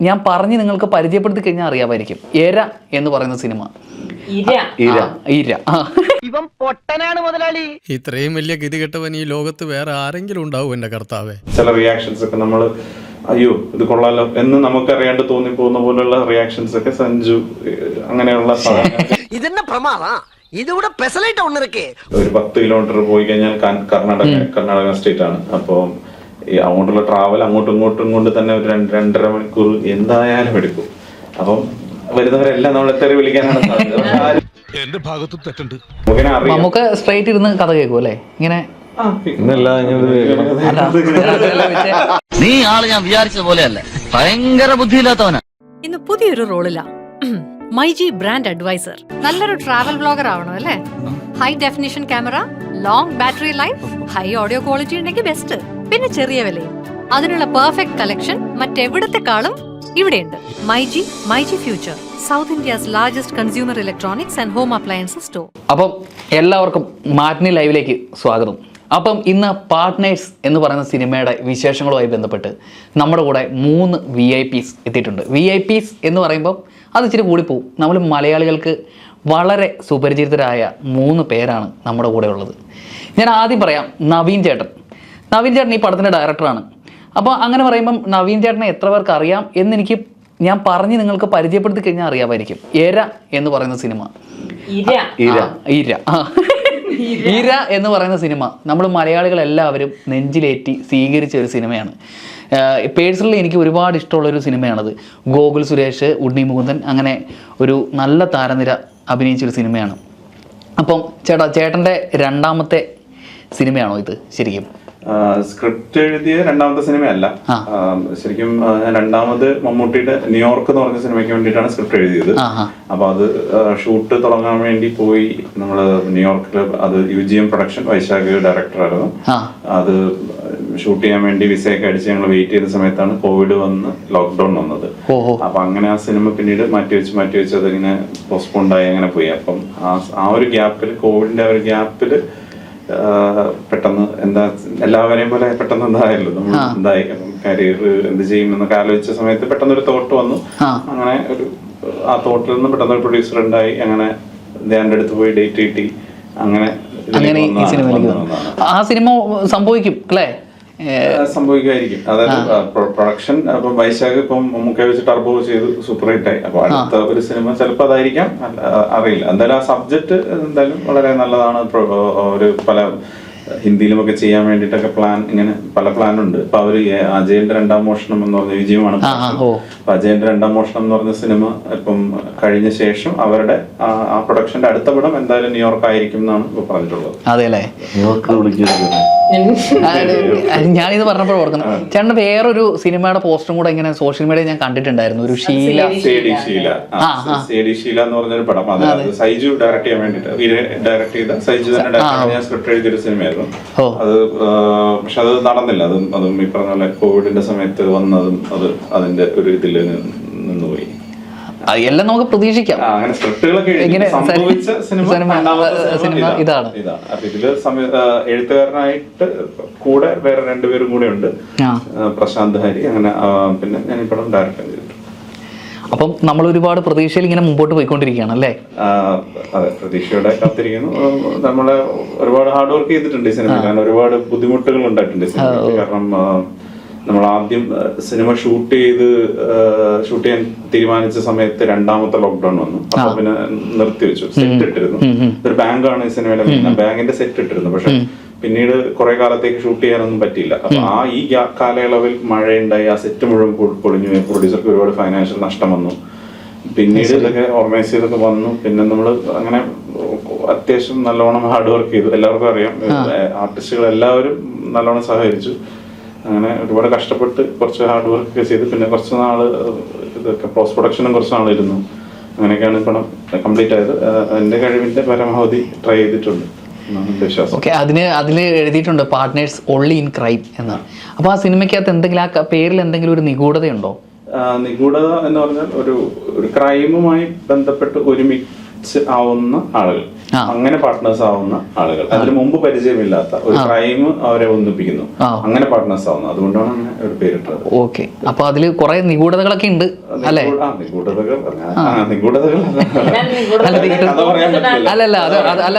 ഞാൻ പറഞ്ഞ് നിങ്ങൾക്ക് പരിചയപ്പെടുത്തി കഴിഞ്ഞാൽ അറിയാമായിരിക്കും. എര എന്ന് പറയുന്ന സിനിമ. ഇര. ഇര. ഇര. ഇവൻ പൊട്ടനാണ് മുതലാളി. ഇത്രയും വലിയ ഗതി കെട്ടവൻ ഈ ലോകത്ത് വേറെ ആരെങ്കിലും ഉണ്ടാവും എന്റെ കർത്താവേ. ചില റിയാക്ഷൻസ് ഒക്കെ നമ്മൾ അയ്യോ ഇത് കൊള്ളാലോ എന്ന് നമുക്കറിയേണ്ട തോന്നി പോകുന്ന പോലുള്ള റിയാക്ഷൻസ് ഒക്കെ സഞ്ജു അങ്ങനെയുള്ള ഇതെന്നെ പ്രമാദാ? ഇതിവിടെ ഒരു പത്ത് കിലോമീറ്റർ പോയി കഴിഞ്ഞാൽ കർണാടക കർണാടക സ്റ്റേറ്റ് ആണ്. അപ്പോൾ ഈ അങ്ങോട്ടുള്ള ട്രാവൽ അങ്ങോട്ടും ഇങ്ങോട്ടും കൊണ്ട് തന്നെ ഒരു രണ്ട് രണ്ടര മണിക്കൂർ എന്തായാലും എടുക്കും. അപ്പം വരുന്നവരെല്ലാം നമ്മൾ എത്ര വിളിക്കാനാണ് സാധ്യത. പക്ഷെ ആരും എന്റെ ഭാഗത്തും തെറ്റുണ്ട്. നമുക്കിനെ അറിയാം. നമുക്ക് സ്ട്രൈറ്റ് ഇരുന്ന് കഥ കേൾക്കും അല്ലേ? ഇങ്ങനെ അല്ല വെച്ചേ. നീ ആൾ ഞാൻ വിചാരിച്ചത് പോലെയല്ല. ഭയങ്കര ബുദ്ധിയില്ലാത്തവനാ. ഇന്ന് പുതിയൊരു റോളിലാ. MyG brand advisor. നല്ലൊരു ട്രാവൽ ബ്ലോഗർ ആവണം അല്ലേ? High definition camera long battery life high audio quality ഉണ്ടെങ്കിൽ ബെസ്റ്റ് പിന്നെ ചെറിയ വിലയും. അതിനുള്ള പെർഫെക്റ്റ് കളക്ഷൻ മറ്റെവിടത്തെക്കാളും ഇവിടെയുണ്ട്. MyG myG Future South India's largest consumer electronics and home appliances store അപ്പം എല്ലാവർക്കും മാറ്റ്നി ലൈവിലേക്ക് സ്വാഗതം. അപ്പം ഇന്ന് പാർട്ട്നേഴ്സ് എന്ന് പറയുന്ന സിനിമയുടെ വിശേഷങ്ങളുമായി ബന്ധപ്പെട്ട് നമ്മുടെ കൂടെ മൂന്ന് വി ഐ പീസ് എത്തിയിട്ടുണ്ട്. വി ഐ പീസ് എന്ന് പറയുമ്പോൾ അത് ഇച്ചിരി കൂടിപ്പോവും. നമ്മൾ മലയാളികൾക്ക് വളരെ സുപരിചിതരായ മൂന്ന് പേരാണ് നമ്മുടെ കൂടെ ഉള്ളത്. ഞാൻ ആദ്യം പറയാം നവീൻ ചേട്ടൻ. നവീൻ ചേട്ടൻ ഈ പടത്തിന്റെ ഡയറക്ടറാണ് അപ്പോൾ അങ്ങനെ പറയുമ്പം നവീൻ ചേട്ടനെ എത്ര പേർക്ക് അറിയാം എന്നെനിക്ക് ഞാൻ പറഞ്ഞ് നിങ്ങൾക്ക് പരിചയപ്പെടുത്തി കഴിഞ്ഞാൽ അറിയാമായിരിക്കും. എര എന്ന് പറയുന്ന സിനിമ. ഇര. ഇര. ഇര. എന്ന് പറയുന്ന സിനിമ നമ്മൾ മലയാളികൾ എല്ലാവരും നെഞ്ചിലേറ്റി സ്വീകരിച്ച ഒരു സിനിമയാണ്. പേഴ്സണലി എനിക്ക് ഒരുപാട് ഇഷ്ടമുള്ള ഒരു സിനിമയാണത്. ഗോകുൽ സുരേഷ് ഉണ്ണി മുകുന്ദൻ അങ്ങനെ ഒരു നല്ല താരനിര അഭിനയിച്ചൊരു സിനിമയാണ്. അപ്പം ചേട്ടാ ചേട്ടന്റെ രണ്ടാമത്തെ സിനിമയാണോ ഇത് ശരിക്കും? സ്ക്രിപ്റ്റ് എഴുതിയ രണ്ടാമത്തെ സിനിമയല്ല. ശരിക്കും രണ്ടാമത് മമ്മൂട്ടിയുടെ ന്യൂയോർക്ക് എന്ന് പറഞ്ഞ സിനിമയ്ക്ക് വേണ്ടിയിട്ടാണ് സ്ക്രിപ്റ്റ് എഴുതിയത്. അപ്പൊ അത് ഷൂട്ട് തുടങ്ങാൻ വേണ്ടി പോയി നമ്മൾ ന്യൂയോർക്കിൽ അത് U G M production Vaishakh ഡയറക്ടറായിരുന്നു ആയിരുന്നു. അത് ഷൂട്ട് ചെയ്യാൻ വേണ്ടി വിസയൊക്കെ അടിച്ച് ഞങ്ങൾ വെയിറ്റ് ചെയ്യുന്ന സമയത്താണ് കോവിഡ് വന്ന് ലോക്ക്ഡൌൺ വന്നത്. അപ്പൊ അങ്ങനെ ആ സിനിമ പിന്നീട് മാറ്റി വെച്ച് മാറ്റി വെച്ച് അതിങ്ങനെ പോസ്റ്റ്പോണ്ടായി അങ്ങനെ പോയി. അപ്പം ആ ആ ഒരു ഗ്യാപ്പിൽ കോവിഡിന്റെ ആ ഒരു ഗ്യാപ്പിൽ പെട്ടെന്ന് എന്താ എല്ലാവരെയും പോലെ പെട്ടെന്ന് എന്തായല്ലോ നമ്മൾ എന്തായി കരിയർ എന്ത് ചെയ്യും എന്നൊക്കെ ആലോചിച്ച സമയത്ത് പെട്ടെന്ന് ഒരു തോട്ട് വന്നു അങ്ങനെ ഒരു ആ തോട്ടിൽ നിന്ന് പെട്ടെന്ന് ഒരു പ്രൊഡ്യൂസർ ഉണ്ടായി അങ്ങനെ ധ്യാന്റെ അടുത്ത് പോയി ഡേറ്റ് കിട്ടി അങ്ങനെ അങ്ങനെ ഈ സിനിമയിലേക്ക്. ആ സിനിമ സംഭവിക്കും അല്ലേ? സംഭവിക്കുമായിരിക്കും. അതായത് പ്രൊഡക്ഷൻ അപ്പൊ വൈശാഖ് ഇപ്പം മമ്മൂക്ക വെച്ച് ടർബോ ചെയ്ത് സൂപ്പർ ഹിറ്റ് ആയി അപ്പൊ അടുത്ത ഒരു സിനിമ ചിലപ്പോൾ അതായിരിക്കാം. അറിയില്ല. എന്തായാലും ആ സബ്ജക്ട് എന്തായാലും വളരെ നല്ലതാണ്. ഒരു പല ഹിന്ദിയിലുമൊക്കെ ചെയ്യാൻ വേണ്ടിട്ടൊക്കെ പ്ലാൻ ഇങ്ങനെ പല പ്ലാൻ ഉണ്ട് അപ്പൊ അവർ അജയന്റെ രണ്ടാം മോഷണം എന്ന് പറഞ്ഞ വിജയമാണ്. അപ്പൊ അജയന്റെ രണ്ടാം മോഷണം എന്ന് പറഞ്ഞ സിനിമ ഇപ്പം കഴിഞ്ഞ ശേഷം അവരുടെ ആ പ്രൊഡക്ഷന്റെ അടുത്ത പടം എന്തായാലും ന്യൂയോർക്ക് ആയിരിക്കും എന്നാണ് ഇപ്പൊ പറഞ്ഞിട്ടുള്ളത്. അതെ അല്ലേ ആ, ഞാനിത് പറഞ്ഞപ്പോൾ ഓർക്കുന്നു ചേട്ടൻ വേറൊരു സിനിമയുടെ പോസ്റ്ററും കൂടെ ഇങ്ങനെ സോഷ്യൽ മീഡിയ ഞാൻ കണ്ടിട്ടുണ്ടായിരുന്നു. ഒരു ഷീല ഷീല എന്ന് പറഞ്ഞൊരു പടം. അത് സൈജു ഡയറക്ട് ചെയ്യാൻ വേണ്ടിട്ട് ഡയറക്ട് ചെയ്ത സൈജു തന്നെ ഞാൻ സ്ക്രിപ്റ്റ് എഴുതിയൊരു സിനിമയായിരുന്നു. അത് പക്ഷെ അത് നടന്നില്ല. അതും അതും ഈ പറഞ്ഞ പോലെ കോവിഡിന്റെ സമയത്ത് വന്നതും അത് അതിന്റെ ഒരു ഇതിൽ നിന്നുപോയി. എല്ലാം നമുക്ക് പ്രതീക്ഷിക്കാം. ഇങ്ങനെ സിനിമ ഇതാണ്. ഇതിൽ എഴുത്തുകാരനായിട്ട് കൂടെ വേറെ രണ്ടുപേരും കൂടെ ഉണ്ട്. പ്രശാന്ത് ഹരി അങ്ങനെ പിന്നെ ഞാൻ ഈ പടം ഡയറക്റ്റ് ചെയ്തിട്ടുണ്ട്. അപ്പം നമ്മൾ ഒരുപാട് പ്രതീക്ഷയിൽ ഇങ്ങനെ മുമ്പോട്ട് പോയിക്കൊണ്ടിരിക്കുകയാണ് അല്ലേ? അതെ പ്രതീക്ഷയോടെ കാത്തിരിക്കുന്നു. നമ്മളെ ഒരുപാട് ഹാർഡ് വർക്ക് ചെയ്തിട്ടുണ്ട് ഈ സിനിമ കാരണം ഒരുപാട് ബുദ്ധിമുട്ടുകൾ ഉണ്ടായിട്ടുണ്ട് കാരണം നമ്മൾ ആദ്യം സിനിമ ഷൂട്ട് ചെയ്ത് ഷൂട്ട് ചെയ്യാൻ തീരുമാനിച്ച സമയത്ത് രണ്ടാമത്തെ ലോക്ക്ഡൌൺ വന്നു. അപ്പൊ പിന്നെ നിർത്തി വെച്ചു. സെറ്റ് ഇട്ടിരുന്നു. ഒരു ബാങ്കാണ് ഈ സിനിമയുടെ ബാങ്കിന്റെ സെറ്റ് ഇട്ടിരുന്നു. പക്ഷെ പിന്നീട് കുറെ കാലത്തേക്ക് ഷൂട്ട് ചെയ്യാനൊന്നും പറ്റിയില്ല. അപ്പൊ ആ ഈ കാലയളവിൽ മഴയുണ്ടായി ആ സെറ്റ് മുഴുവൻ പൊളിഞ്ഞു പ്രൊഡ്യൂസർക്ക് ഒരുപാട് ഫൈനാൻഷ്യൽ നഷ്ടം വന്നു. പിന്നീട് ഇതൊക്കെ ഓർഗനൈസ് ചെയ്തൊക്കെ വന്നു. പിന്നെ നമ്മൾ അങ്ങനെ അത്യാവശ്യം നല്ലോണം ഹാർഡ് വർക്ക് ചെയ്തു. എല്ലാവർക്കും അറിയാം. ആർട്ടിസ്റ്റുകൾ എല്ലാവരും നല്ലോണം സഹകരിച്ചു. അങ്ങനെ ഒരുപാട് കഷ്ടപ്പെട്ട് കുറച്ച് ഹാർഡ് വർക്ക് ഒക്കെ ചെയ്ത് പിന്നെ കുറച്ച് നാൾ ഇതൊക്കെ പോസ്റ്റ് പ്രൊഡക്ഷനും കുറച്ച് നാളിരുന്നു. അങ്ങനെയൊക്കെയാണ് പണം കംപ്ലീറ്റ് ആയത്. ആഹ് എന്റെ കഴിവിന്റെ പരമാവധി ട്രൈ ചെയ്തിട്ടുണ്ട് ഓക്കെ അതിന് അതിൽ എഴുതിയിട്ടുണ്ട് പാർട്ട്നേഴ്സ് ഓൺലി ഇൻ ക്രൈം എന്ന്. അപ്പോൾ ആ സിനിമയ്ക്കകത്ത് എന്തെങ്കിലും ആ പേരിൽ എന്തെങ്കിലും ഒരു നിഗൂഢതയുണ്ടോ? നിഗൂഢത എന്ന് പറഞ്ഞാൽ ഒരു ഒരു ക്രൈമുമായി ബന്ധപ്പെട്ട് ഒരുമിച്ച് മാച്ച് ആവുന്ന ആളുകൾ. അങ്ങനെ പാർട്ട്നേഴ്സ് ആവുന്ന ആളുകൾ. അതിന് മുമ്പ് പരിചയമില്ലാത്ത ഒരു ക്രൈം അവരെ ഒന്നിപ്പിക്കുന്നു. അങ്ങനെ പാർട്ട്നേഴ്സ് ആവുന്നു. അതുകൊണ്ടാണ് അങ്ങനെ ഒരു പേരിട്ടത്. ഓക്കെ. അപ്പൊ അതിൽ കുറെ നിഗൂഢതകളൊക്കെ ഉണ്ട് അല്ലേ? നിഗൂഢതകൾ. നിഗൂഢതകൾ. അല്ല, അല്ലല്ല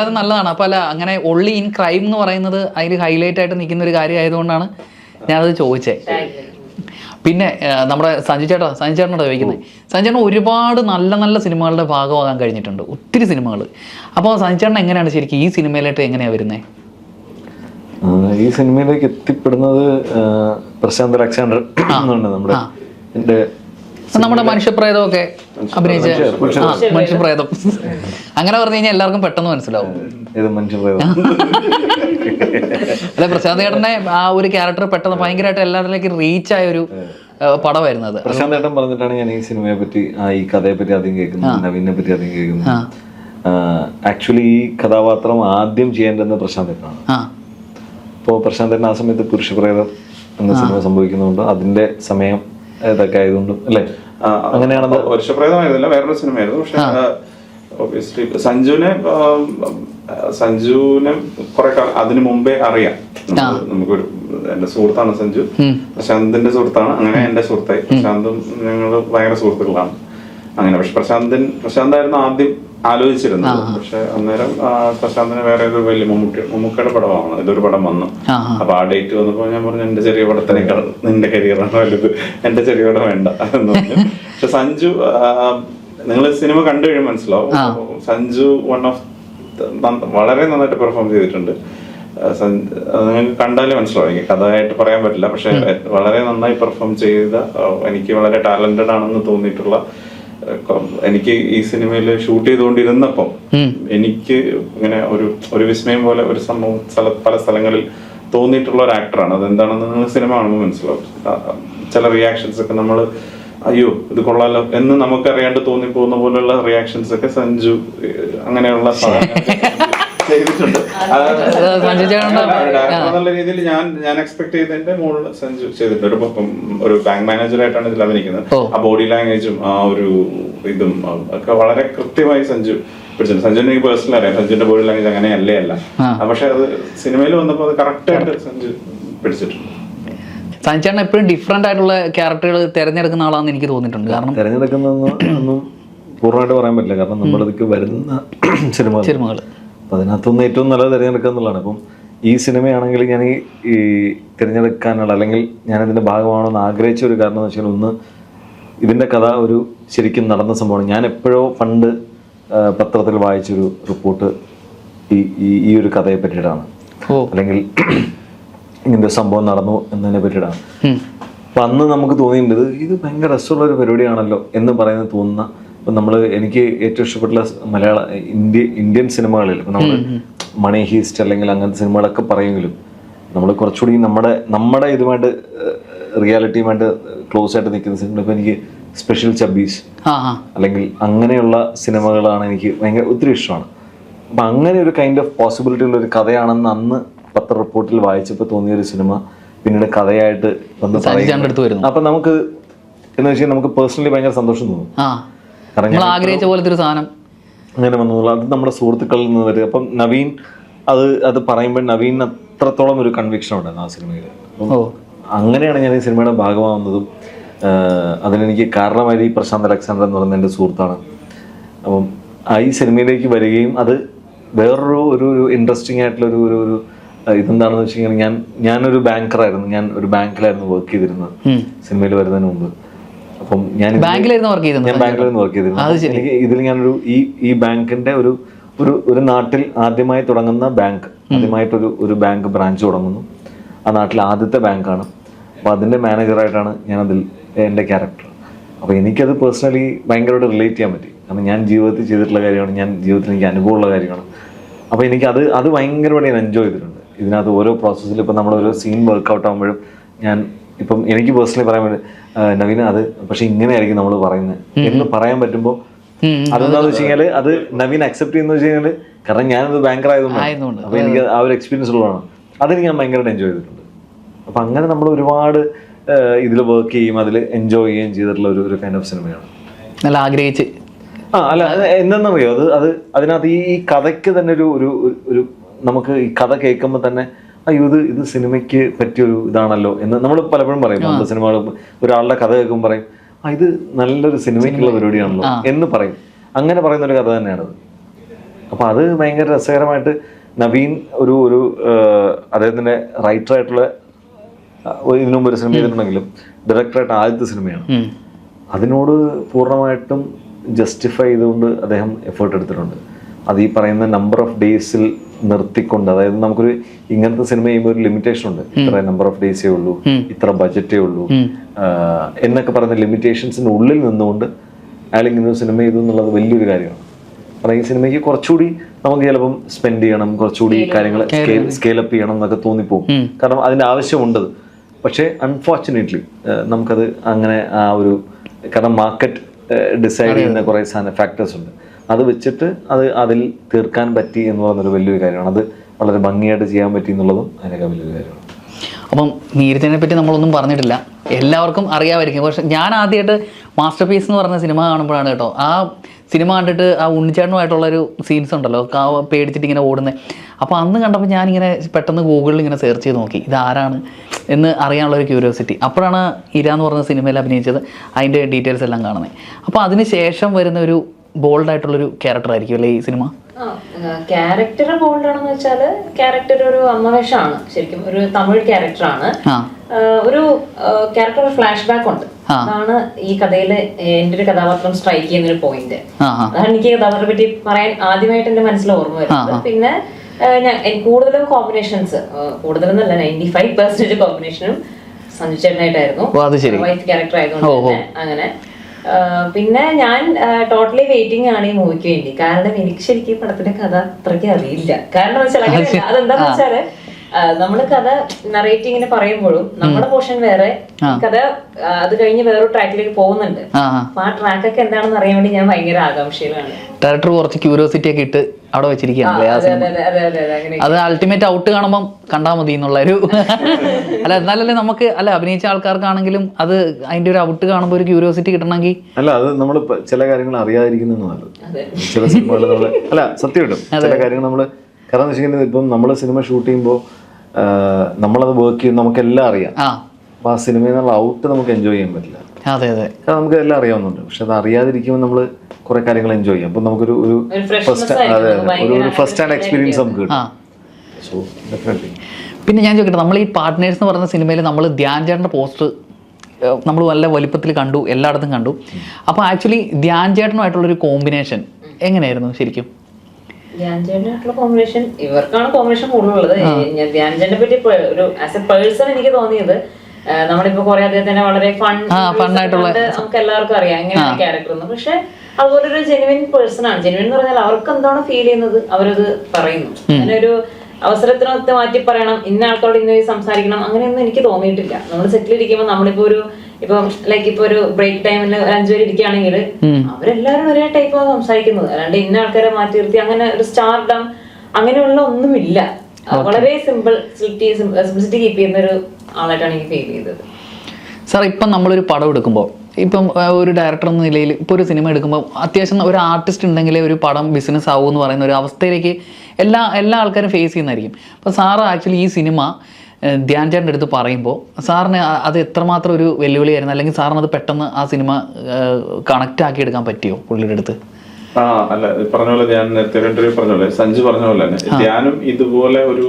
അത് നല്ലതാണ്. അപ്പൊ അല്ല അങ്ങനെ ഒള്ളി ഇൻ ക്രൈം എന്ന് പറയുന്നത് അതിൽ ഹൈലൈറ്റ് ആയിട്ട് നിൽക്കുന്ന ഒരു കാര്യം ആയതുകൊണ്ടാണ് ഞാനത് ചോദിച്ചേ. പിന്നെ നമ്മുടെ സഞ്ജു ചേട്ടാ സഞ്ജു ചേട്ടനോട് ചോദിക്കുന്നത് സഞ്ജു ചേട്ടൻ ഒരുപാട് നല്ല നല്ല സിനിമകളുടെ ഭാഗമാകാൻ കഴിഞ്ഞിട്ടുണ്ട്. ഒത്തിരി സിനിമകൾ അപ്പോൾ സഞ്ജു ചേട്ടൻ എങ്ങനെയാണ് ശരിക്കും ഈ സിനിമയിലായിട്ട് എങ്ങനെയാണ് വരുന്നത് ഈ സിനിമയിലേക്ക് എത്തിപ്പെടുന്നത് പ്രശാന്ത് അലക്സാണ്ടർ നമ്മുടെ. എന്റെ നമ്മുടെ മനുഷ്യപ്രേതമൊക്കെ അഭിനയിച്ച മനുഷ്യപ്രേതം. അങ്ങനെ പറഞ്ഞു കഴിഞ്ഞാൽ എല്ലാവർക്കും പെട്ടെന്ന് മനസ്സിലാവും. അല്ലെ പ്രശാന്ത് ചേട്ടനെ ആ ഒരു ക്യാരക്ടർ പെട്ടെന്ന് ഭയങ്കരമായിട്ട് എല്ലാവരിലേക്ക് റീച്ച് ആയ ഒരു പടമായിരുന്നത് പടമായിരുന്നു അത് പ്രശാന്ത് ഏട്ടൻ പറഞ്ഞിട്ടാണ് ഞാൻ ഈ സിനിമയെ പറ്റി ആ ഈ കഥയെ പറ്റി ആദ്യം കേൾക്കുന്നത് നവീനെ പറ്റി ആദ്യം കേൾക്കുന്നത്. ആക്ച്വലി ഈ കഥാപാത്രം ആദ്യം ചെയ്യേണ്ടത് പ്രശാന്ത് ഏട്ടനാണ് അപ്പോൾ പ്രശാന്ത് ഏട്ടൻ ആ സമയത്ത് പുരുഷപ്രേതം എന്ന സിനിമ സംഭവിക്കുന്നുണ്ട് അതിന്റെ സമയം ഇതൊക്കെ ആയതുകൊണ്ടും അല്ലേ? അങ്ങനെയാണത്? വർഷപ്രേതമായിരുന്നില്ല വേറൊരു സിനിമയായിരുന്നു. പക്ഷെ ഒബിയസ്ലി സഞ്ജുവിനെ സഞ്ജുവിനെ കുറെ കാലം അതിനു മുമ്പേ അറിയാം. നമുക്ക് നമുക്കൊരു എന്റെ സുഹൃത്താണ് സഞ്ജു. പ്രശാന്തിന്റെ സുഹൃത്താണ്. അങ്ങനെ എന്റെ സുഹൃത്തായി. പ്രശാന്തും ഞങ്ങൾ ഭയങ്കര സുഹൃത്തുക്കളാണ്. അങ്ങനെ. പക്ഷെ പ്രശാന്തൻ പ്രശാന്തായിരുന്നു ആദ്യം ആലോചിച്ചിരുന്നത്. പക്ഷെ അന്നേരം പ്രശാന്തിന് വേറെ ഒരു വലിയ മമ്മൂട്ടി മമ്മൂക്കയുടെ പടമാണ്. ഇതൊരു പടം വന്നു. അപ്പൊ ആ ഡേറ്റ് വന്നപ്പോ ഞാൻ പറഞ്ഞു എന്റെ ചെറിയ പടത്തിനേക്കാൾ നിന്റെ കരിയറാണ് വലുത്. എന്റെ ചെറിയ പടം വേണ്ട. എന്ന് പറഞ്ഞു. പക്ഷെ സഞ്ജു നിങ്ങൾ സിനിമ കണ്ടു കഴിയുമ്പോൾ മനസ്സിലാവും. സഞ്ജു വൺ ഓഫ് വളരെ നന്നായിട്ട് പെർഫോം ചെയ്തിട്ടുണ്ട്. നിങ്ങൾക്ക് കണ്ടാലേ മനസ്സിലാവും. എനിക്ക് കഥയായിട്ട് പറയാൻ പറ്റില്ല. പക്ഷെ വളരെ നന്നായി പെർഫോം ചെയ്ത എനിക്ക് വളരെ ടാലന്റഡ് ആണെന്ന് തോന്നിയിട്ടുള്ള എനിക്ക് ഈ സിനിമയിൽ ഷൂട്ട് ചെയ്തുകൊണ്ടിരുന്നപ്പം എനിക്ക് ഇങ്ങനെ ഒരു ഒരു വിസ്മയം പോലെ ഒരു സംഭവം സ്ഥല പല സ്ഥലങ്ങളിൽ തോന്നിയിട്ടുള്ള ഒരു ആക്ടറാണ് അതെന്താണെന്ന് നിങ്ങൾ സിനിമ കാണുമ്പോൾ മനസ്സിലാവും. ചില റിയാക്ഷൻസ് ഒക്കെ നമ്മൾ അയ്യോ ഇത് കൊള്ളാലോ എന്ന് നമുക്കറിയാണ്ട് തോന്നിപ്പോകുന്ന പോലുള്ള റിയാക്ഷൻസ് ഒക്കെ സഞ്ജു അങ്ങനെയുള്ള സാധനങ്ങളൊക്കെ ചെയ്തിട്ടുണ്ട് എന്നുള്ള രീതിയിൽ ഞാൻ ഞാൻ എക്സ്പെക്ട് ചെയ്തതിന്റെ മുകളിൽ സഞ്ജു ചെയ്തിട്ടുണ്ട്. ഒരു ഒരു ബാങ്ക് മാനേജർ ആയിട്ടാണ് ഇതിൽ അഭിനയിക്കുന്നത്. ആ ബോഡി ലാംഗ്വേജും ആ ഒരു ഇതും ഒക്കെ വളരെ കൃത്യമായി സഞ്ജു പിടിച്ചിട്ടുണ്ട് സഞ്ജുവിനെ എനിക്ക് പേഴ്സണൽ അറിയാം. സഞ്ജുവിന്റെ ബോഡി ലാംഗ്വേജ് അങ്ങനെ അല്ലേ. അല്ല പക്ഷെ അത് സിനിമയിൽ വന്നപ്പോൾ അത് കറക്റ്റ് ആയിട്ട് സഞ്ജു പിടിച്ചിട്ടുണ്ട് സഞ്ജു ചേട്ടൻ എപ്പോഴും ഡിഫറെന്റ് ആയിട്ടുള്ള ക്യാരക്ടറുകൾ തിരഞ്ഞെടുക്കുന്ന ആളാണെന്ന് എനിക്ക് തോന്നിയിട്ടുണ്ട്. കാരണം തിരഞ്ഞെടുക്കുന്ന പൂർണമായിട്ട് പറയാൻ പറ്റില്ല. കാരണം നമ്മളിതൊക്കെ വരുന്ന സിനിമകൾ. സിനിമകൾ അപ്പം അതിനകത്തുനിന്ന് ഏറ്റവും നല്ലത് തിരഞ്ഞെടുക്കുക എന്നുള്ളതാണ്. അപ്പം ഈ സിനിമയാണെങ്കിൽ ഞാൻ ഈ ഈ തിരഞ്ഞെടുക്കാനുള്ള അല്ലെങ്കിൽ ഞാൻ ഇതിന്റെ ഭാഗമാണെന്ന് ആഗ്രഹിച്ച ഒരു കാരണം എന്ന് വെച്ചാൽ ഒന്ന് ഇതിന്റെ കഥ ഒരു ശരിക്കും നടന്ന സംഭവമാണ്. ഞാൻ എപ്പോഴോ പണ്ട് പത്രത്തിൽ വായിച്ചൊരു റിപ്പോർട്ട് ഈ ഈ- ഒരു കഥയെ പറ്റിയിട്ടാണ്. അല്ലെങ്കിൽ ഇങ്ങനത്തെ സംഭവം നടന്നു എന്നതിനെ പറ്റിയിട്ടാണ്. അപ്പം അന്ന് നമുക്ക് തോന്നിയിട്ടുണ്ട് ഇത് ഇത് ഭയങ്കര രസമുള്ള ഒരു പരിപാടിയാണല്ലോ എന്ന് പറയുന്നത് തോന്നുന്ന ഇപ്പം നമ്മൾ എനിക്ക് ഏറ്റവും ഇഷ്ടപ്പെട്ട മലയാള ഇന്ത്യ ഇന്ത്യൻ സിനിമകളിൽ ഇപ്പം നമ്മൾ മണി ഹീസ്റ്റ് അല്ലെങ്കിൽ അങ്ങനത്തെ സിനിമകളൊക്കെ പറയുമെങ്കിലും നമ്മൾ കുറച്ചുകൂടി നമ്മുടെ നമ്മുടെ ഇതുമായിട്ട് റിയാലിറ്റിയുമായിട്ട് ക്ലോസ് ആയിട്ട് നിൽക്കുന്ന സിനിമ ഇപ്പം എനിക്ക് സ്പെഷ്യൽ ചബീസ് അല്ലെങ്കിൽ അങ്ങനെയുള്ള സിനിമകളാണ് എനിക്ക് ഭയങ്കര ഒത്തിരി ഇഷ്ടമാണ്. അപ്പം അങ്ങനെ ഒരു കൈൻഡ് ഓഫ് പോസിബിലിറ്റി ഉള്ള ഒരു കഥയാണെന്ന് അന്ന് പത്ര റിപ്പോർട്ടിൽ വായിച്ചപ്പോൾ തോന്നിയ ഒരു സിനിമ പിന്നീട് കഥയായിട്ട് വന്ന് അപ്പം നമുക്ക് എന്ന് വെച്ചാൽ നമുക്ക് പേഴ്സണലി ഭയങ്കര സന്തോഷം തോന്നും. നമ്മൾ ആഗ്രഹിച്ച പോലത്തെ ഒരു സാധനം. അങ്ങനെ വന്നുള്ളൂ അത് നമ്മുടെ സുഹൃത്തുക്കളിൽ നിന്ന് വരും. അപ്പം നവീൻ അത് അത് പറയുമ്പോൾ നവീൻ അത്രത്തോളം ഒരു കൺവിക്ഷൻ ഉണ്ടായിരുന്നു ആ സിനിമയിൽ. അങ്ങനെയാണ് ഞാൻ ഈ സിനിമയുടെ ഭാഗമാവുന്നതും അതിനെനിക്ക് കാരണമായത് ഈ പ്രശാന്ത് അലക്സാണ്ടർ എന്ന് പറയുന്ന എന്റെ സുഹൃത്താണ്. അപ്പം ആ ഈ സിനിമയിലേക്ക് വരികയും അത് വേറൊരു ഒരു ഒരു ഇൻട്രസ്റ്റിംഗ് ആയിട്ടുള്ള ഒരു ഒരു ഇതെന്താണെന്ന് വെച്ച് കഴിഞ്ഞാൽ ഞാൻ ഞാനൊരു ബാങ്കറായിരുന്നു ഞാൻ ഒരു ബാങ്കിലായിരുന്നു വർക്ക് ചെയ്തിരുന്നത് സിനിമയിൽ വരുന്നതിന് മുമ്പ്. അപ്പം ഞാൻ ബാങ്കിലായിരുന്നു വർക്ക് ചെയ്തിരുന്നു ഞാൻ ബാങ്കിലായിരുന്നു വർക്ക് ശരി. എനിക്ക് ഇതിൽ ഞാനൊരു ഈ ഈ ബാങ്കിന്റെ ഒരു ഒരു ഒരു നാട്ടിൽ ആദ്യമായി തുടങ്ങുന്ന ബാങ്ക് ആദ്യമായിട്ടൊരു ഒരു ബാങ്ക് ബ്രാഞ്ച് തുടങ്ങുന്നു. ആ നാട്ടിലെ ആദ്യത്തെ ബാങ്കാണ്. അപ്പോൾ അതിന്റെ മാനേജറായിട്ടാണ് അതിൽ എന്റെ ക്യാരക്ടർ അപ്പോൾ എനിക്കത് പേഴ്സണലി ഭയങ്കരമായിട്ട് റിലേറ്റ് ചെയ്യാൻ പറ്റി. കാരണം ഞാൻ ജീവിതത്തിൽ ചെയ്തിട്ടുള്ള കാര്യമാണ് ഞാൻ ജീവിതത്തിൽ എനിക്ക് അനുഭവമുള്ള കാര്യമാണ്. അപ്പോൾ എനിക്ക് അത് അത് ഭയങ്കരമായിട്ട് ഞാൻ എൻജോയ് ചെയ്തിട്ടുണ്ട്. ഇതിനകത്ത് ഓരോ പ്രോസസ്സിൽ ഇപ്പം നമ്മൾ ഓരോ സീൻ വർക്കൗട്ട് ആകുമ്പോഴും ഞാൻ ഇപ്പം എനിക്ക് പേഴ്സണലി പറയാൻ വേണ്ടി "ആ, നവീന അത് പക്ഷെ ഇങ്ങനെയായിരിക്കും നമ്മൾ പറയുന്നത് എന്ന് പറയാൻ പറ്റുമ്പോൾ. അതെന്താന്ന് വെച്ച് കഴിഞ്ഞാൽ അത് നവീൻ അക്സെപ്റ്റ് ചെയ്യുന്ന വെച്ച് കഴിഞ്ഞാൽ കാരണം ഞാനത് ബാങ്കർ ആയതുകൊണ്ട്. അപ്പൊ എനിക്ക് ആ ഒരു എക്സ്പീരിയൻസ് ഉള്ളതാണ്. അതെനിക്ക് ഞാൻ ഭയങ്കരമായിട്ട് എൻജോയ് ചെയ്തിട്ടുണ്ട്. അപ്പൊ അങ്ങനെ നമ്മൾ ഒരുപാട് ഇതിൽ വർക്ക് ചെയ്യും അതിൽ എൻജോയ് ചെയ്യുകയും ചെയ്തിട്ടുള്ള ഒരു ഒരു കൈൻഡ് ഓഫ് സിനിമയാണ് നല്ല ആഗ്രഹിച്ച്. ആ അല്ല എന്തെന്നറിയോ അത് അത് അതിനകത്ത് ഈ കഥയ്ക്ക് തന്നെ ഒരു- ഒരു നമുക്ക് ഈ കഥ കേൾക്കുമ്പോൾ തന്നെ അയ്യോ ഇത് ഇത് സിനിമയ്ക്ക് പറ്റിയൊരു ഇതാണല്ലോ എന്ന് നമ്മൾ പലപ്പോഴും പറയും. നമ്മുടെ സിനിമകൾ ഒരാളുടെ കഥ കേൾക്കുമ്പോൾ പറയും ആ ഇത് നല്ലൊരു സിനിമയ്ക്കുള്ള പരിപാടിയാണല്ലോ എന്ന് പറയും. അങ്ങനെ പറയുന്ന ഒരു കഥ തന്നെയാണത് അപ്പൊ അത് ഭയങ്കര രസകരമായിട്ട് നവീൻ ഒരു ഒരു അദ്ദേഹത്തിന്റെ ഒരു ഇതിനു മുമ്പ് ഒരു സിനിമ ചെയ്തിട്ടുണ്ടെങ്കിലും ഡയറക്ടറായിട്ട് ആദ്യത്തെ സിനിമയാണ്. അതിനോട് പൂർണമായിട്ടും ജസ്റ്റിഫൈ ചെയ്തുകൊണ്ട് അദ്ദേഹം എഫേർട്ട് എടുത്തിട്ടുണ്ട്. അത് ഈ പറയുന്ന നമ്പർ ഓഫ് ഡേയ്സിൽ നിർത്തിക്കൊണ്ട് അതായത് നമുക്കൊരു ഇങ്ങനത്തെ സിനിമ ചെയ്യുമ്പോൾ ഒരു ലിമിറ്റേഷൻ ഉണ്ട്. ഇത്ര നമ്പർ ഓഫ് ഡേയ്സേ ഉള്ളൂ ഇത്ര ബജറ്റേ ഉള്ളൂ. എന്നൊക്കെ പറയുന്ന ലിമിറ്റേഷൻസിന് ഉള്ളിൽ നിന്നുകൊണ്ട് അയാൾ ഇങ്ങനെ ഒരു സിനിമ ചെയ്തു എന്നുള്ളത് വലിയൊരു കാര്യമാണ്. കാരണം ഈ സിനിമയ്ക്ക് കുറച്ചുകൂടി നമുക്ക് ചിലപ്പം സ്പെൻഡ് ചെയ്യണം കുറച്ചുകൂടി കാര്യങ്ങൾ സ്കെയിലപ്പ് ചെയ്യണം. എന്നൊക്കെ തോന്നിപ്പോകും കാരണം അതിന്റെ ആവശ്യമുണ്ട്. പക്ഷേ അൺഫോർച്ചുനേറ്റ്ലി നമുക്കത് അങ്ങനെ ആ ഒരു കാരണം മാർക്കറ്റ് ഡിസൈഡ് ചെയ്യുന്ന കുറേ സാധന ഫാക്ടേഴ്സ് ഉണ്ട്. അത് വെച്ചിട്ട് അത് അതിൽ തീർക്കാൻ പറ്റി എന്ന് പറയുന്നൊരു വലിയൊരു കാര്യമാണ്. അത് വളരെ ഭംഗിയായിട്ട് ചെയ്യാൻ പറ്റി എന്നുള്ളതും അതിനൊക്കെ വലിയൊരു കാര്യമാണ്. അപ്പം നീരജനെ പറ്റി നമ്മളൊന്നും പറഞ്ഞിട്ടില്ല. എല്ലാവർക്കും അറിയാമായിരിക്കും. പക്ഷെ ഞാൻ ആദ്യമായിട്ട് മാസ്റ്റർ പീസ് എന്ന് പറഞ്ഞ സിനിമ കാണുമ്പോഴാണ് കേട്ടോ ആ സിനിമ കണ്ടിട്ട് ആ ഉണ്ണിച്ചേട്ടനുമായിട്ടുള്ളൊരു സീൻസ് ഉണ്ടല്ലോ പേടിച്ചിട്ട് ഇങ്ങനെ ഓടുന്നത് അപ്പോൾ അന്ന് കണ്ടപ്പോൾ ഞാനിങ്ങനെ പെട്ടെന്ന് ഗൂഗിളിൽ ഇങ്ങനെ സെർച്ച് ചെയ്ത് നോക്കി ഇതാരാണ് എന്ന് അറിയാനുള്ള ഒരു ക്യൂരിയോസിറ്റി അപ്പോഴാണ് ഇര എന്ന് പറഞ്ഞ സിനിമയിൽ അഭിനയിച്ചത്. അതിന്റെ ഡീറ്റെയിൽസ് എല്ലാം കാണുന്നത് അപ്പോൾ അതിന് ശേഷം വരുന്ന ഒരു ബോൾഡ് ആയിട്ടുള്ളൊരു ക്യാരക്ടർ ആയിരിക്കും അല്ലേ ഈ സിനിമ ക്യാരക്ടർ ബോൾഡ് ആണെന്ന് വെച്ചാൽ ക്യാരക്ടർ ഒരു അമ്മവേഷമാണ്. ശരിക്കും ഒരു തമിഴ് ക്യാരക്ടറാണ് ആണ്. ഒരു ക്യാരക്ടർ ഫ്ലാഷ് ബാക്ക് ഉണ്ട്. അതാണ് ഈ കഥയിൽ എന്റെ ഒരു കഥാപാത്രം സ്ട്രൈക്ക് ചെയ്യുന്ന ഒരു പോയിന്റ് അതാണ് എനിക്ക് കഥാപാത്രത്തെ പറ്റി പറയാൻ ആദ്യമായിട്ട് എന്റെ മനസ്സിൽ ഓർമ്മ വരുന്നത്. പിന്നെ ഞാൻ കൂടുതലും കോമ്പിനേഷൻസ് കൂടുതലെന്നല്ല നയന്റി ഫൈവ് പെർസെന്റേജ് കോമ്പിനേഷനും സഞ്ജു ചേട്ടനായിട്ടായിരുന്നു. വൈഫ് ക്യാരക്ടർ ആയതുകൊണ്ട് അങ്ങനെ. പിന്നെ ഞാൻ ടോട്ടലി വെയിറ്റിംഗ് ആണ് ഈ മൂവിക്ക് വേണ്ടി. കാരണം എനിക്ക് ശരിക്കും പടത്തിന്റെ കഥ അത്രയ്ക്ക് അറിയില്ല. കാരണം വെച്ചാൽ അതെന്താന്ന് വെച്ചാൽ ആ, നമ്മൾ കഥ നറേറ്റ് ഇങ്ങനെ പറയുമ്പോഴും നമ്മുടെ പോർഷൻ വേറെ കഥ അത് കഴിഞ്ഞ് വേറെ ട്രാക്കിലേക്ക് പോകുന്നുണ്ട്. അപ്പൊ ആ ട്രാക്കൊക്കെ എന്താണെന്ന് അറിയാൻ വേണ്ടി ഞാൻ ഭയങ്കര ആകാംക്ഷയിലാണ്. ഡയറക്ടർ കുറച്ച് ക്യൂരിയോസിറ്റി ഒക്കെ ഇട്ട് അവിടെ വെച്ചിരിക്കുകയാണല്ലേ അതെ അതെ അതെ അതെ അതെ അങ്ങനെ അത് അൾട്ടിമേറ്റ് ഔട്ട് കാണുമ്പം കണ്ടാൽ മതി എന്നുള്ള ഒരു അല്ല എന്നാലല്ലേ നമുക്ക് അല്ല അഭിനയിച്ച ആൾക്കാർക്കാണെങ്കിലും അത് അതിന്റെ ഒരു ഔട്ട് കാണുമ്പോൾ ഒരു ക്യൂരിയോസിറ്റി കിട്ടണമെങ്കിൽ അല്ല അത് നമ്മൾ ചില കാര്യങ്ങൾ അറിയാതിരിക്കുന്നു നല്ലത്. ചില സിനിമകൾ നമ്മൾ അല്ല സത്യം കിട്ടും ചില കാര്യങ്ങൾ നമ്മൾ കാരണം എന്ന് വെച്ചിട്ടുണ്ടെങ്കിൽ ഇപ്പം നമ്മൾ സിനിമ ഷൂട്ട് ചെയ്യുമ്പോൾ നമ്മളത് വർക്ക് ചെയ്യും നമുക്കെല്ലാം അറിയാം. അപ്പൊ അപ്പോൾ ആ സിനിമയിൽ നിന്നുള്ള ഔട്ട് നമുക്ക് എൻജോയ് ചെയ്യാൻ പറ്റില്ല. അതെ അതെ. കാരണം നമുക്ക് എല്ലാം അറിയാവുന്നുണ്ട്. പക്ഷെ അത് അറിയാതിരിക്കുമ്പോൾ നമ്മൾ കുറെ കാര്യങ്ങൾ എൻജോയ് ചെയ്യാം. അപ്പം നമുക്കൊരു ഒരു ഫസ്റ്റ്. അതെ അതെ. ഒരു ഫസ്റ്റ് ഹാൻഡ് എക്സ്പീരിയൻസ് നമുക്ക് കിട്ടും. സോ ഡെഫിനറ്റ്ലി പിന്നെ ഞാൻ ചോദിക്കട്ടെ നമ്മൾ ഈ പാർട്ട്നേഴ്സ് എന്ന് പറയുന്ന സിനിമയിൽ നമ്മൾ ധ്യാൻ ചേട്ടന്റെ പോസ്റ്റർ നമ്മൾ നല്ല വലിപ്പത്തിൽ കണ്ടു എല്ലായിടത്തും കണ്ടു. അപ്പോൾ ആക്ച്വലി ധ്യാൻ ചേട്ടനുമായിട്ടുള്ളൊരു കോമ്പിനേഷൻ എങ്ങനെയായിരുന്നു ശരിക്കും? ധ്യാൻചേട്ടനായിട്ടുള്ള കോമ്പിനേഷൻ ഇവർക്കാണ് കോമ്പിനേഷൻ കൂടുതലുള്ളത്. ധ്യാൻചേട്ടനെ പറ്റി ഒരു ആസ് എ പേഴ്സൺ എനിക്ക് തോന്നിയത് നമ്മളിപ്പോ കുറെ അദ്ദേഹത്തിന്റെ വളരെ ഫൺ ആയിട്ടുള്ള- നമുക്ക് എല്ലാവർക്കും അറിയാം. എങ്ങനെയാണ് ക്യാരക്ടർ എന്ന് പക്ഷെ അതുപോലെ ഒരു ജെനുവിൻ പേഴ്സൺ ആണ്. ജെനുവിൻ എന്ന് പറഞ്ഞാൽ അവർക്ക് എന്താണ് ഫീൽ ചെയ്യുന്നത്? അവരത് പറയുന്നു. അങ്ങനെ ഒരു അവസരത്തിനൊത്ത് മാറ്റി പറയണം. ഇന്ന ആൾക്കാരോട് ഇന്ന സംസാരിക്കണം. അങ്ങനെയൊന്നും എനിക്ക് തോന്നിയിട്ടില്ല. നമ്മൾ സെറ്റിൽ ഇരിക്കുമ്പോൾ നമ്മളിപ്പോ ഒരു ഇപ്പം ലൈക്ക് ഇപ്പൊ ഒരു ബ്രേക്ക് ടൈമിൽ അഞ്ചു പേര് ഇരിക്കുകയാണെങ്കിൽ അവരെല്ലാവരും ഒരേ ടൈപ്പ് ടൈപ്പാണ് സംസാരിക്കുന്നത്. അല്ലാണ്ട് ഇന്ന ആൾക്കാരെ മാറ്റി നിർത്തി അങ്ങനെ ഒരു സ്റ്റാർഡം അങ്ങനെയുള്ള ഒന്നുമില്ല. വളരെ സിമ്പിൾ സിംപ്ലിസിറ്റി കീപ്പ് ചെയ്യുന്ന ഒരു ആളായിട്ടാണ് എനിക്ക് ഫീൽ ചെയ്തത്. സാർ ഇപ്പം നമ്മളൊരു പടം എടുക്കുമ്പോൾ ഇപ്പം ഒരു ഡയറക്ടർ എന്ന നിലയിൽ ഇപ്പോൾ ഒരു സിനിമ എടുക്കുമ്പോൾ അത്യാവശ്യം ഒരു ആർട്ടിസ്റ്റ് ഉണ്ടെങ്കിലേ ഒരു പടം ബിസിനസ് ആവൂ എന്ന് പറയുന്ന ഒരു അവസ്ഥയിലേക്ക് എല്ലാ എല്ലാ ആൾക്കാരും ഫേസ് ചെയ്യുന്നതായിരിക്കും. അപ്പോൾ സാറ് ആക്ച്വലി ഈ സിനിമ ധ്യാൻ ചേട്ടന്റെ അടുത്ത് പറയുമ്പോൾ സാറിന് അത് എത്രമാത്രം ഒരു വെല്ലുവിളിയായിരുന്നു അല്ലെങ്കിൽ സാറിന് അത് പെട്ടെന്ന് ആ സിനിമ കണക്റ്റ് ആക്കി എടുക്കാൻ പറ്റിയോ പുള്ളിയുടെ അടുത്ത്? ആ അല്ല പറഞ്ഞ പോലെ ഞാൻ നേരത്തെ ഒരു ഇന്റർവ്യൂ പറഞ്ഞ പോലെ സഞ്ജു പറഞ്ഞ പോലെ തന്നെ. ഞാനും ഇതുപോലെ ഒരു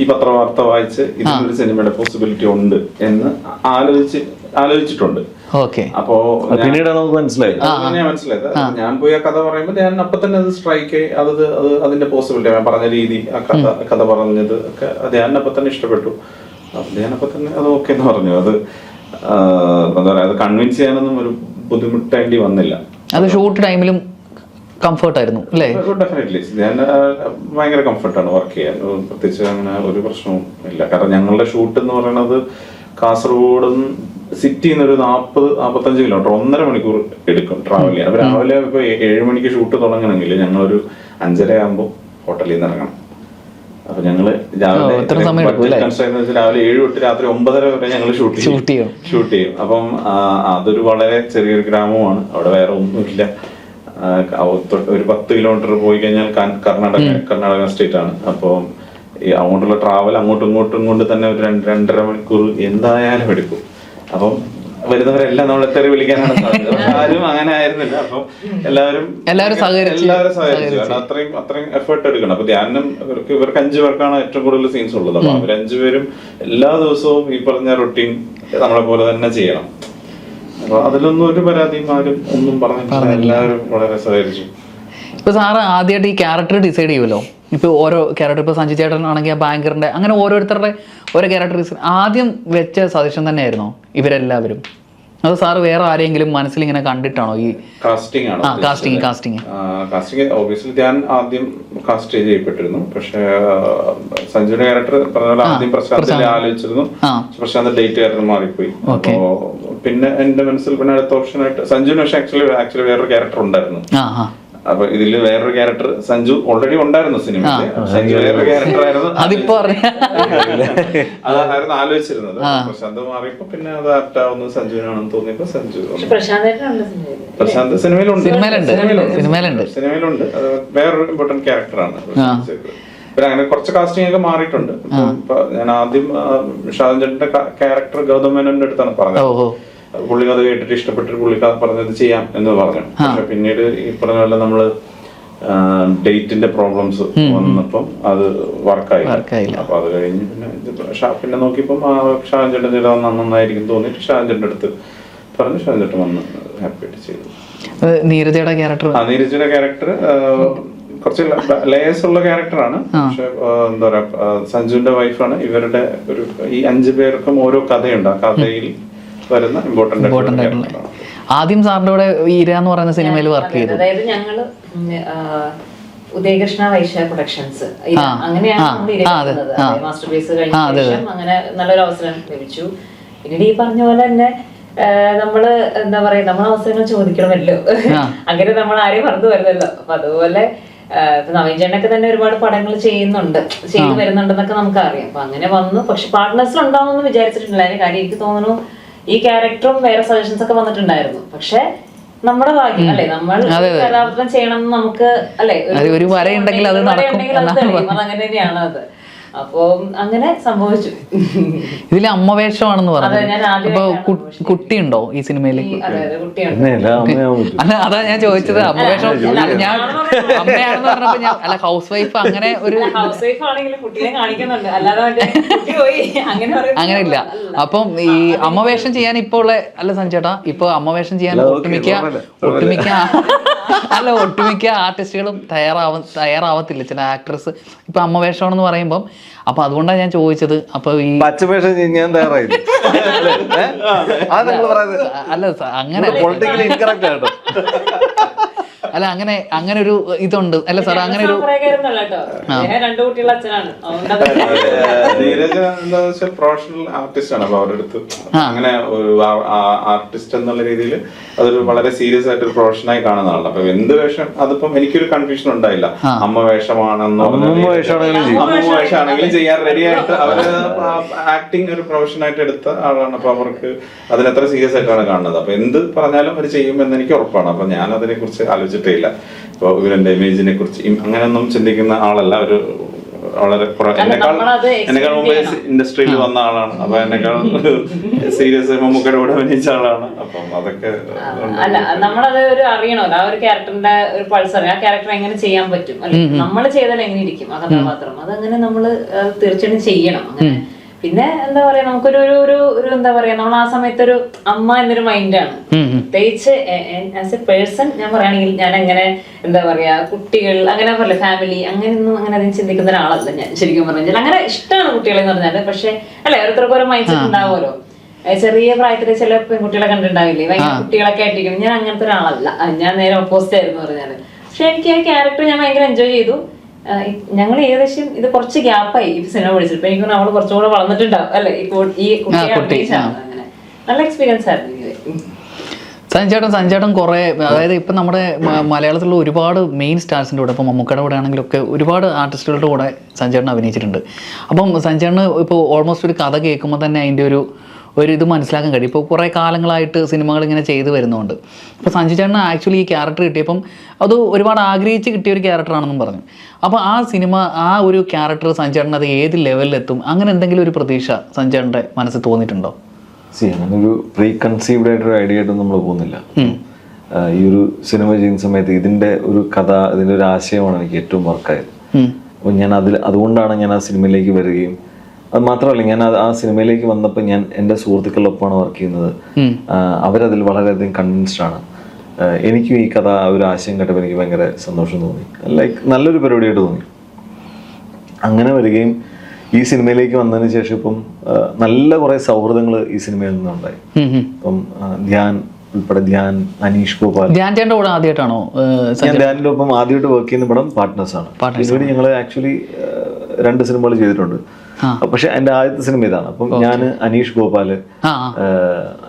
ഈ പത്രവാർത്ത വായിച്ച് ഇതിനൊരു സിനിമയുടെ പോസിബിലിറ്റി ഉണ്ട് എന്ന് ആലോചിച്ച് ആലോചിച്ചിട്ടുണ്ട്. ഓക്കെ. അപ്പോ ഞാൻ- പിന്നീടാണ് നമുക്ക് മനസ്സിലായത്. അങ്ങനെ മനസ്സിലായത്. ഞാൻ പോയി ആ കഥ പറയുമ്പോൾ ഞാൻ അപ്പൊ തന്നെ അത് സ്ട്രൈക്ക് അത് അത് അതിന്റെ പോസിബിലിറ്റി ഞാൻ പറഞ്ഞ രീതി ആ കഥ കഥ പറഞ്ഞത് ഒക്കെ ഞാൻ അപ്പൊ തന്നെ ഇഷ്ടപ്പെട്ടു. അപ്പൊ ഞാൻ അപ്പൊ തന്നെ അത് ഓക്കെ എന്ന് പറഞ്ഞു. അത് എന്താ പറയാ അത് കൺവിൻസ് ചെയ്യാനൊന്നും ഒരു ബുദ്ധിമുട്ടേണ്ടി വന്നില്ല. അത് ഷൂട്ട് ടൈമിലും കംഫർട്ടായിരുന്നു അല്ലേ? ഡെഫിനറ്റ്ലി ഞാൻ ഭയങ്കര കംഫർട്ടാണ് വർക്ക് ചെയ്യാൻ. പ്രത്യേകിച്ച് അങ്ങനെ ഒരു പ്രശ്നവും ഇല്ല. കാരണം ഞങ്ങളുടെ ഷൂട്ട് എന്ന് പറയുന്നത് കാസർഗോഡ് സിറ്റിയിൽ നിന്ന് ഒരു നാൽപ്പത് നാൽപ്പത്തഞ്ച് കിലോമീറ്റർ ഒന്നര മണിക്കൂർ എടുക്കും ട്രാവൽ ചെയ്യാൻ. അപ്പൊ രാവിലെ ഇപ്പൊ ഏഴ് മണിക്ക് ഷൂട്ട് തുടങ്ങണമെങ്കിൽ ഞങ്ങളൊരു അഞ്ചര ആകുമ്പോൾ ഹോട്ടലിൽ നിന്ന് ഇറങ്ങണം. അപ്പൊ ഞങ്ങൾ രാവിലെ രാവിലെ ഏഴ് തൊട്ട് രാത്രി ഒമ്പതര വരെ ഞങ്ങൾ ഷൂട്ട് ചെയ്യും. ഷൂട്ട് ചെയ്യും. അപ്പം അതൊരു വളരെ ചെറിയൊരു ഗ്രാമമാണ് അവിടെ വേറെ ഒന്നുമില്ല. ഒരു പത്ത് കിലോമീറ്റർ പോയി കഴിഞ്ഞാൽ കർണാടക കർണാടക സ്റ്റേറ്റ് ആണ് അപ്പോൾ ഈ അങ്ങോട്ടുള്ള ട്രാവൽ അങ്ങോട്ടും ഇങ്ങോട്ടും കൊണ്ട് തന്നെ ഒരു രണ്ട് രണ്ടര മണിക്കൂർ എന്തായാലും എടുക്കും. അപ്പം വരുന്നവരെല്ലാം നമ്മളെ തെറി വിളിക്കാനാണ് സാധ്യത. പക്ഷെ ആരും അങ്ങനെ ആയിരുന്നില്ല. അപ്പം എല്ലാവരും എല്ലാവരും സഹകരിച്ച് എല്ലാവരും സഹകരിച്ചു കാരണം അത്രയും അത്രയും എഫേർട്ട് എടുക്കണം. അപ്പൊ ധ്യാനം ഇവർക്ക് ഇവർക്ക് അഞ്ചു പേർക്കാണ് ഏറ്റവും കൂടുതൽ സീൻസ് ഉള്ളത്. അപ്പൊ അവർ അഞ്ചുപേരും എല്ലാ ദിവസവും ഈ പറഞ്ഞ റൊട്ടീൻ നമ്മളെ പോലെ തന്നെ ചെയ്യണം. അപ്പൊ അതിലൊന്നും ഒരു പരാതിയും ആരും ഒന്നും പറഞ്ഞിട്ടില്ല. എല്ലാവരും വളരെ സഹകരിച്ചു. ഇപ്പൊ സാറ് ആദ്യമായിട്ട് ഈ ക്യാരക്ടർ ഡിസൈഡ് ചെയ്യുമല്ലോ ഇപ്പൊ ഓരോ ക്യാരക്ടർ ഇപ്പോൾ സഞ്ജയ് ചേട്ടൻ ആണെങ്കിൽ ആ ബാങ്കറിന്റെ അങ്ങനെ ഓരോരുത്തരുടെ ഓരോ ക്യാരക്ടർ ഡിസൈൻ ആദ്യം വെച്ച സജഷൻ തന്നെയായിരുന്നോ ഇവരെല്ലാവരും. അത് സാർ വേറെ ആരെങ്കിലും മനസ്സിൽ ഇങ്ങനെ കണ്ടിട്ടാണോ ഈ കാസ്റ്റിംഗ് ആണ് കാസ്റ്റിംഗ് കാസ്റ്റിംഗ് കാസ്റ്റിംഗ് ഓബിയസ്ലി ഞാൻ ആദ്യം കാസ്റ്റ് ചെയ്യപ്പെട്ടിരുന്നു. പക്ഷേ സഞ്ജുവിന്റെ ക്യാരക്ടർ പറഞ്ഞ പോലെ ആദ്യം പ്രശാന്തിനെ ആലോചിച്ചിരുന്നു. പ്രശാന്ത് ഡേറ്റ് ക്യാരക്ടർ മാറിപ്പോയി. അപ്പോ പിന്നെ എന്റെ മനസ്സിൽ പിന്നെ അടുത്ത ഓപ്ഷൻ ആയിട്ട് സഞ്ജുവിന് പക്ഷേ ആക്ച്വലി ആക്ച്വലി വേറൊരു ക്യാരക്ടർ ഉണ്ടായിരുന്നു. അപ്പൊ ഇതിൽ വേറൊരു ക്യാരക്ടർ സഞ്ജു ഓൾറെഡി ഉണ്ടായിരുന്നു സിനിമയിൽ സഞ്ജു വേറൊരു ക്യാരക്ടർ ആയിരുന്നു. അതിപ്പോ അതായിരുന്നു ആലോചിച്ചിരുന്നത്. പ്രശാന്ത് മാറിയപ്പോ പിന്നെ അത് ആപ്റ്റാവുന്നത് സഞ്ജുവിനാണെന്ന് തോന്നിയപ്പോ സഞ്ജു പ്രശാന്ത് സിനിമയിലുണ്ട്. സിനിമയിലുണ്ട്. സിനിമയിലുണ്ട്. സിനിമയിലുണ്ട്. അത് വേറൊരു ഇമ്പോർട്ടന്റ് ക്യാരക്ടറാണ് പിന്നെ അങ്ങനെ കുറച്ച് കാസ്റ്റിംഗ് ഒക്കെ മാറിയിട്ടുണ്ട്. ഇപ്പൊ ഞാൻ ആദ്യം ഷാദൻ ഷാജൻ ചേട്ടന്റെ ക്യാരക്ടർ ഗൗതം മേനോന്റെ അടുത്താണ് പറഞ്ഞത്. ഓഹോ പുള്ളി അത് കേട്ടിട്ട് ഇഷ്ടപ്പെട്ടിട്ട് പുള്ളിക്ക് പറഞ്ഞത് ചെയ്യാം എന്ന് പറഞ്ഞു. പക്ഷെ പിന്നീട് ഈ പറഞ്ഞ പോലെ നമ്മൾ ഡേറ്റിന്റെ പ്രോബ്ലംസ് വന്നപ്പം അത് വർക്കായി. അപ്പൊ അത് കഴിഞ്ഞ് പിന്നെ ഇത് ഷാ- പിന്നെ നോക്കിയപ്പം ആ ഷാജൻ ചേട്ടൻ ചെയ്താൽ നന്നായിരിക്കും തോന്നിയിട്ട് ഷാജൻ ചേട്ടന്റെ അടുത്ത് പറഞ്ഞു ചേട്ടൻ വന്ന് ഹാപ്പി ആയിട്ട് ചെയ്തു. നീരജയുടെ ക്യാരക്ടർ ആ നീരജയുടെ ക്യാരക്ടർ കുറച്ച് ലേയേഴ്സ് ഉള്ള ക്യാരക്ടറാണ് പക്ഷെ എന്താ പറയാ സഞ്ജുവിന്റെ വൈഫാണ് ഇവരുടെ ഒരു ഈ അഞ്ചു പേർക്കും ഓരോ കഥയുണ്ട്. ആ കഥയിൽ വരുന്ന ഇമ്പോർട്ടന്റ് ആയിട്ടുള്ള ആദ്യം സാറിന്റെ കൂടെ ഈര എന്ന് പറയുന്ന സിനിമയിൽ വർക്ക് ചെയ്തു. അതായത് ഞങ്ങൾ ഉദയകൃഷ്ണ വൈശ്യ പ്രൊഡക്ഷൻസ് അങ്ങനെയാണ് നമ്മൾ. മാസ്റ്റർ ബേസ് കഴിഞ്ഞ അങ്ങനെ നല്ലൊരു അവസരം ലഭിച്ചു. പിന്നീട് ഈ പറഞ്ഞ പോലെ തന്നെ നമ്മൾ എന്താ പറയാ നമ്മൾ അവസരങ്ങൾ ചോദിക്കണമല്ലോ. അങ്ങനെ നമ്മൾ ആരെയും മറന്നു വരുന്നല്ലോ അപ്പൊ അതുപോലെ ഇപ്പൊ നവീൻ ചേട്ടനൊക്കെ തന്നെ ഒരുപാട് പടങ്ങൾ ചെയ്യുന്നുണ്ട്. ചെയ്തു വരുന്നുണ്ടെന്നൊക്കെ നമുക്ക് അറിയാം അപ്പൊ അങ്ങനെ വന്നു. പക്ഷെ പാർട്ട്നേഴ്സിൽ ഉണ്ടാവുമെന്ന് വിചാരിച്ചിട്ടില്ല അതിന് കാര്യം എനിക്ക് തോന്നുന്നു ഈ ക്യാരക്ടറും വേറെ സജഷൻസ് ഒക്കെ വന്നിട്ടുണ്ടായിരുന്നു. പക്ഷെ നമ്മുടെ ഭാഗ്യം അല്ലെ? നമ്മൾ കഥാപാത്രം ചെയ്യണം നമുക്ക് അല്ലെ? ഒരു വരയുണ്ടെങ്കിൽ അത് നടക്കും അങ്ങനെ തന്നെയാണ് അത്. അപ്പൊ അങ്ങനെ സംഭവിച്ചു. ഇതിൽ അമ്മ വേഷമാണെന്ന് പറഞ്ഞു അപ്പൊ കുട്ടിയുണ്ടോ ഈ സിനിമയിൽ അല്ല അതാ ഞാൻ ചോദിച്ചത്. അമ്മ വേഷം ഞാൻ അമ്മയാണെന്ന് പറഞ്ഞപ്പോ ഞാൻ അല്ല ഹൗസ് വൈഫ് അങ്ങനെ ഒരു ഹൗസ് വൈഫ് ആണെങ്കിലും കുട്ടിയെ കാണിക്കുന്നുണ്ട്. അല്ലാതെ അങ്ങനെ ഇല്ല അപ്പം ഈ അമ്മ വേഷം ചെയ്യാൻ ഇപ്പൊ ഉള്ള അല്ല സഞ്ചേട്ടാ ഇപ്പൊ അമ്മ വേഷം ചെയ്യാൻ ഒട്ടുമിക്ക ഒട്ടുമിക്ക അല്ല ഒട്ടുമിക്ക ആർട്ടിസ്റ്റുകളും തയ്യാറാവ തയ്യാറാവത്തില്ല. ചില ആക്ട്രസ് ഇപ്പൊ അമ്മ വേഷമാണെന്ന് പറയുമ്പം അപ്പൊ അതുകൊണ്ടാണ് ഞാൻ ചോദിച്ചത്. അപ്പൊ ഈ പച്ചവേഷം ഞാൻ തയ്യാറായി അല്ല? അങ്ങനെ പൊളിറ്റിക്കലി ഇൻകറക്റ്റ് ആട്ടോ. അല്ല അങ്ങനെ അങ്ങനെ ഒരു ഇതുണ്ട്. അല്ല സാർ അങ്ങനെ ഒരു രണ്ടു കുട്ടികളുടെ അച്ഛനാണ്. നീരജ് എന്താ വെച്ചാൽ പ്രൊഫഷണൽ ആർട്ടിസ്റ്റ് ആണ്. അപ്പൊ അവരുടെ അടുത്ത് അങ്ങനെ ഒരു ആർട്ടിസ്റ്റ് എന്നുള്ള രീതിയിൽ അതൊരു വളരെ സീരിയസ് ആയിട്ട് ഒരു പ്രൊഫഷനായി കാണുന്ന ആളാണ് അപ്പൊ എന്ത് വേഷം അതിപ്പം എനിക്കൊരു കൺഫ്യൂഷൻ ഉണ്ടായില്ല. അമ്മ വേഷമാണെന്ന് അമ്മ. വേഷമാണെങ്കിലും ചെയ്യും. ചെയ്യാൻ റെഡി ആയിട്ട് അവർ ആക്ടിങ് ഒരു പ്രൊഫഷൻ ആയിട്ട് എടുത്ത ആളാണ്. അപ്പൊ അവർക്ക് അതിനെത്ര സീരിയസ് ആയിട്ടാണ് കാണുന്നത്. അപ്പൊ എന്ത് പറഞ്ഞാലും അവർ ചെയ്യുമെന്ന് എനിക്ക് ഉറപ്പാണ്. അപ്പൊ ഞാൻ അതിനെ കുറിച്ച് ആലോചിച്ചിട്ടേ ഇല്ല ഇവരുടെ ഇമേജിനെ കുറിച്ച് അങ്ങനെയൊന്നും ചിന്തിക്കുന്ന ആളല്ല. ഒരു വളരെ കുറെ- എന്നെക്കാൾ എന്നെക്കാൾ മുമ്പ് ഇൻഡസ്ട്രിയിൽ വന്ന ആളാണ്. അപ്പൊ എന്നെക്കാൾ സീരിയസ് മമ്മൂക്കയുടെ കൂടെ അഭിനയിച്ച ആളാണ്. അപ്പം അതൊക്കെ അല്ല നമ്മളത് ഒരു അറിയണമല്ലോ. ആ ഒരു ക്യാരക്ടറിന്റെ ഒരു പൾസ് അറിയാം. ആ ക്യാരക്ടർ എങ്ങനെ ചെയ്യാൻ പറ്റും? അല്ലെ? നമ്മൾ ചെയ്താൽ എങ്ങനെ ഇരിക്കും ആ കഥാപാത്രം? അതങ്ങനെ നമ്മൾ തീർച്ചയായിട്ടും ചെയ്യണം. അങ്ങനെ പിന്നെ എന്താ പറയാ നമുക്കൊരു ഒരു ഒരു ഒരു എന്താ പറയാ നമ്മൾ ആ സമയത്ത് ഒരു അമ്മ എന്നൊരു മൈൻഡാണ് പ്രത്യേകിച്ച് ആസ് എ പേഴ്സൺ ഞാൻ പറയുകയാണെങ്കിൽ ഞാൻ അങ്ങനെ എന്താ പറയാ കുട്ടികൾ അങ്ങനെ പറയില്ല ഫാമിലി അങ്ങനെയൊന്നും അങ്ങനെ അതിന് ചിന്തിക്കുന്ന ഒരാളല്ല ഞാൻ ശരിക്കും പറഞ്ഞാൽ. അങ്ങനെ ഇഷ്ടമാണ് കുട്ടികളെ എന്ന് പറഞ്ഞാൽ പക്ഷെ അല്ലെ ഓരോരുത്തർക്ക് ഓരോ മൈൻഡ് സെറ്റ് ഉണ്ടാവുമല്ലോ. ചെറിയ പ്രായത്തിൽ ചില പെൺകുട്ടികളെ കണ്ടിട്ടുണ്ടാവില്ലേ? ഭയങ്കര കുട്ടികളൊക്കെ ആയിട്ടിരിക്കും ഞാൻ അങ്ങനത്തെ ഒരാളല്ല. ഞാൻ നേരെ ഓപ്പോസിറ്റ് ആയിരുന്നു പറഞ്ഞാൽ. പക്ഷെ എനിക്ക് ആ ക്യാരക്ടർ ഞാൻ ഭയങ്കര എൻജോയ് ചെയ്തു. ഞങ്ങൾ ഏകദേശം ഇത് കുറച്ച് ഗ്യാപ്പായി ഈ സിനിമ പഠിച്ചിട്ട് ഇപ്പൊ എനിക്ക് നമ്മൾ അവൾ കുറച്ചും കൂടെ വളർന്നിട്ടുണ്ടാവും. അല്ലെ? ഈ ഈ നല്ല എക്സ്പീരിയൻസ് ആയിരുന്നു. സഞ്ജേട്ടൻ സഞ്ജേട്ടൻ കുറേ അതായത് ഇപ്പം നമ്മുടെ മലയാളത്തിലുള്ള ഒരുപാട് മെയിൻ സ്റ്റാർസിന്റെ കൂടെ ഇപ്പോൾ മമ്മൂക്കയുടെ കൂടെ ആണെങ്കിലൊക്കെ ഒരുപാട് ആർട്ടിസ്റ്റുകളുടെ കൂടെ സഞ്ജേട്ടൻ അഭിനയിച്ചിട്ടുണ്ട്. അപ്പം സഞ്ജേട്ടന് ഇപ്പോൾ ഓൾമോസ്റ്റ് ഒരു കഥ കേൾക്കുമ്പോൾ തന്നെ അതിന്റെ ഒരു ഒരു ഇത് മനസ്സിലാക്കാൻ കഴിയും. ഇപ്പോൾ കുറേ കാലങ്ങളായിട്ട് സിനിമകൾ ഇങ്ങനെ ചെയ്തു വരുന്നുണ്ട്. അപ്പോൾ സഞ്ജു ചേട്ടന് ആക്ച്വലി ഈ ക്യാരക്ടർ കിട്ടിയപ്പം അത് ഒരുപാട് ആഗ്രഹിച്ച് കിട്ടിയ ഒരു ക്യാരക്ടറാണെന്നും പറഞ്ഞു. അപ്പോൾ ആ സിനിമ ആ ഒരു ക്യാരക്ടർ സഞ്ജു ചേട്ടൻ അത് ഏത് ലെവലിലെത്തും അങ്ങനെ എന്തെങ്കിലും ഒരു പ്രതീക്ഷ സഞ്ജു ചേട്ടന്റെ മനസ്സിൽ തോന്നിയിട്ടുണ്ടോ? സി അങ്ങനെ ഒരു പ്രീ കൺസീവ്ഡ് ആയിട്ടൊരു ഐഡിയ ആയിട്ടൊന്നും നമ്മൾ പോകുന്നില്ല ഈ ഒരു സിനിമ ചെയ്യുന്ന സമയത്ത് ഇതിന്റെ ഒരു കഥ ഇതിന്റെ ഒരു ആശയമാണ് എനിക്ക് ഏറ്റവും വർക്കായത്. അപ്പോൾ ഞാൻ അതിൽ അതുകൊണ്ടാണ് ഞാൻ ആ സിനിമയിലേക്ക് വരികയും അത് മാത്രമല്ല ഞാൻ ആ സിനിമയിലേക്ക് വന്നപ്പോൾ ഞാൻ എന്റെ സുഹൃത്തുക്കളൊപ്പമാണ് വർക്ക് ചെയ്യുന്നത്. അവരതിൽ വളരെയധികം കൺവിൻസ്ഡ് ആണ്. എനിക്കും ഈ കഥ ഒരു ആശയം കേട്ടപ്പോൾ എനിക്ക് ഭയങ്കര സന്തോഷം തോന്നി. ലൈക്ക് നല്ലൊരു പരിപാടിയായിട്ട് തോന്നി. അങ്ങനെ വരികയും ഈ സിനിമയിലേക്ക് വന്നതിന് ശേഷം ഇപ്പം നല്ല കുറേ സൗഹൃദങ്ങൾ ഈ സിനിമയിൽ നിന്നുണ്ടായി. ഇപ്പം ധ്യാൻ ഉൾപ്പെടെ ധ്യാൻ അനീഷ് ഗോപാൽ. കൂടെ ആദ്യമായിട്ടാണോ ഞാൻ ധ്യാനിന്റെ ഒപ്പം ആദ്യമായിട്ട് വർക്ക് ചെയ്യുന്ന പടം പാർട്ട്നേഴ്സ് ആണ്. പിന്നീട് ഞങ്ങൾ ആക്ച്വലി രണ്ട് സിനിമകൾ ചെയ്തിട്ടുണ്ട്. പക്ഷെ എന്റെ ആദ്യത്തെ സിനിമ ഇതാണ്. അപ്പം ഞാൻ അനീഷ് ഗോപാൽ.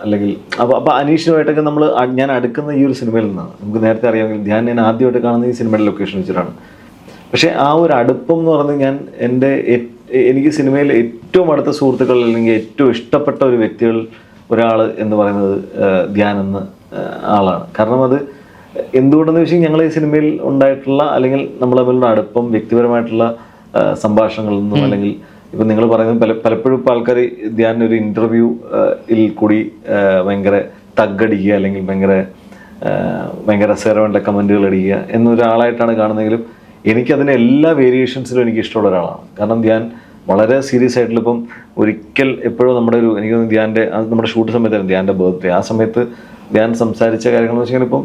അല്ലെങ്കിൽ അപ്പൊ അപ്പൊ അനീഷിനുമായിട്ടൊക്കെ നമ്മൾ ഞാൻ അടുക്കുന്ന ഈ ഒരു സിനിമയിൽ നിന്നാണ്. നമുക്ക് നേരത്തെ അറിയാമെങ്കിൽ ധ്യാൻ ഞാൻ ആദ്യമായിട്ട് കാണുന്ന ഈ സിനിമയുടെ ലൊക്കേഷൻ വെച്ചിട്ടാണ്. പക്ഷെ ആ ഒരു അടുപ്പം എന്ന് പറഞ്ഞ് ഞാൻ എന്റെ എനിക്ക് സിനിമയിൽ ഏറ്റവും അടുത്ത സുഹൃത്തുക്കൾ അല്ലെങ്കിൽ ഏറ്റവും ഇഷ്ടപ്പെട്ട ഒരു വ്യക്തികൾ ഒരാൾ എന്ന് പറയുന്നത് ധ്യാൻ എന്ന ആളാണ്. കാരണം അത് എന്തുകൊണ്ടെന്ന് വെച്ചാൽ ഞങ്ങൾ ഈ സിനിമയിൽ ഉണ്ടായിട്ടുള്ള അല്ലെങ്കിൽ നമ്മൾ തമ്മിലുള്ള അടുപ്പം വ്യക്തിപരമായിട്ടുള്ള സംഭാഷണങ്ങളിൽ നിന്നും അല്ലെങ്കിൽ ഇപ്പം നിങ്ങൾ പറയുന്നത് പല പലപ്പോഴും ഇപ്പോൾ ആൾക്കാർ ധ്യാൻ ഒരു ഇന്റർവ്യൂ ഇൽ കൂടി ഭയങ്കര തഗ്ഗടിക്കുക അല്ലെങ്കിൽ ഭയങ്കര ഭയങ്കര രസകരമായിട്ടുള്ള കമന്റുകൾ അടിക്കുക എന്നൊരാളായിട്ടാണ് കാണുന്നതെങ്കിലും എനിക്കതിന്റെ എല്ലാ വേരിയേഷൻസിലും എനിക്ക് ഇഷ്ടമുള്ള ഒരാളാണ്. കാരണം ധ്യാൻ വളരെ സീരിയസ് ആയിട്ടുള്ള ഇപ്പം ഒരിക്കൽ എപ്പോഴും നമ്മുടെ ഒരു എനിക്ക് തോന്നുന്നു ധ്യാന്റെ നമ്മുടെ ഷൂട്ട് സമയത്തായിരുന്നു ധ്യാന്റെ ബർത്ത്ഡേ ആ സമയത്ത് ധ്യാൻ സംസാരിച്ച കാര്യങ്ങൾ എന്ന് വെച്ചാൽ ഇപ്പം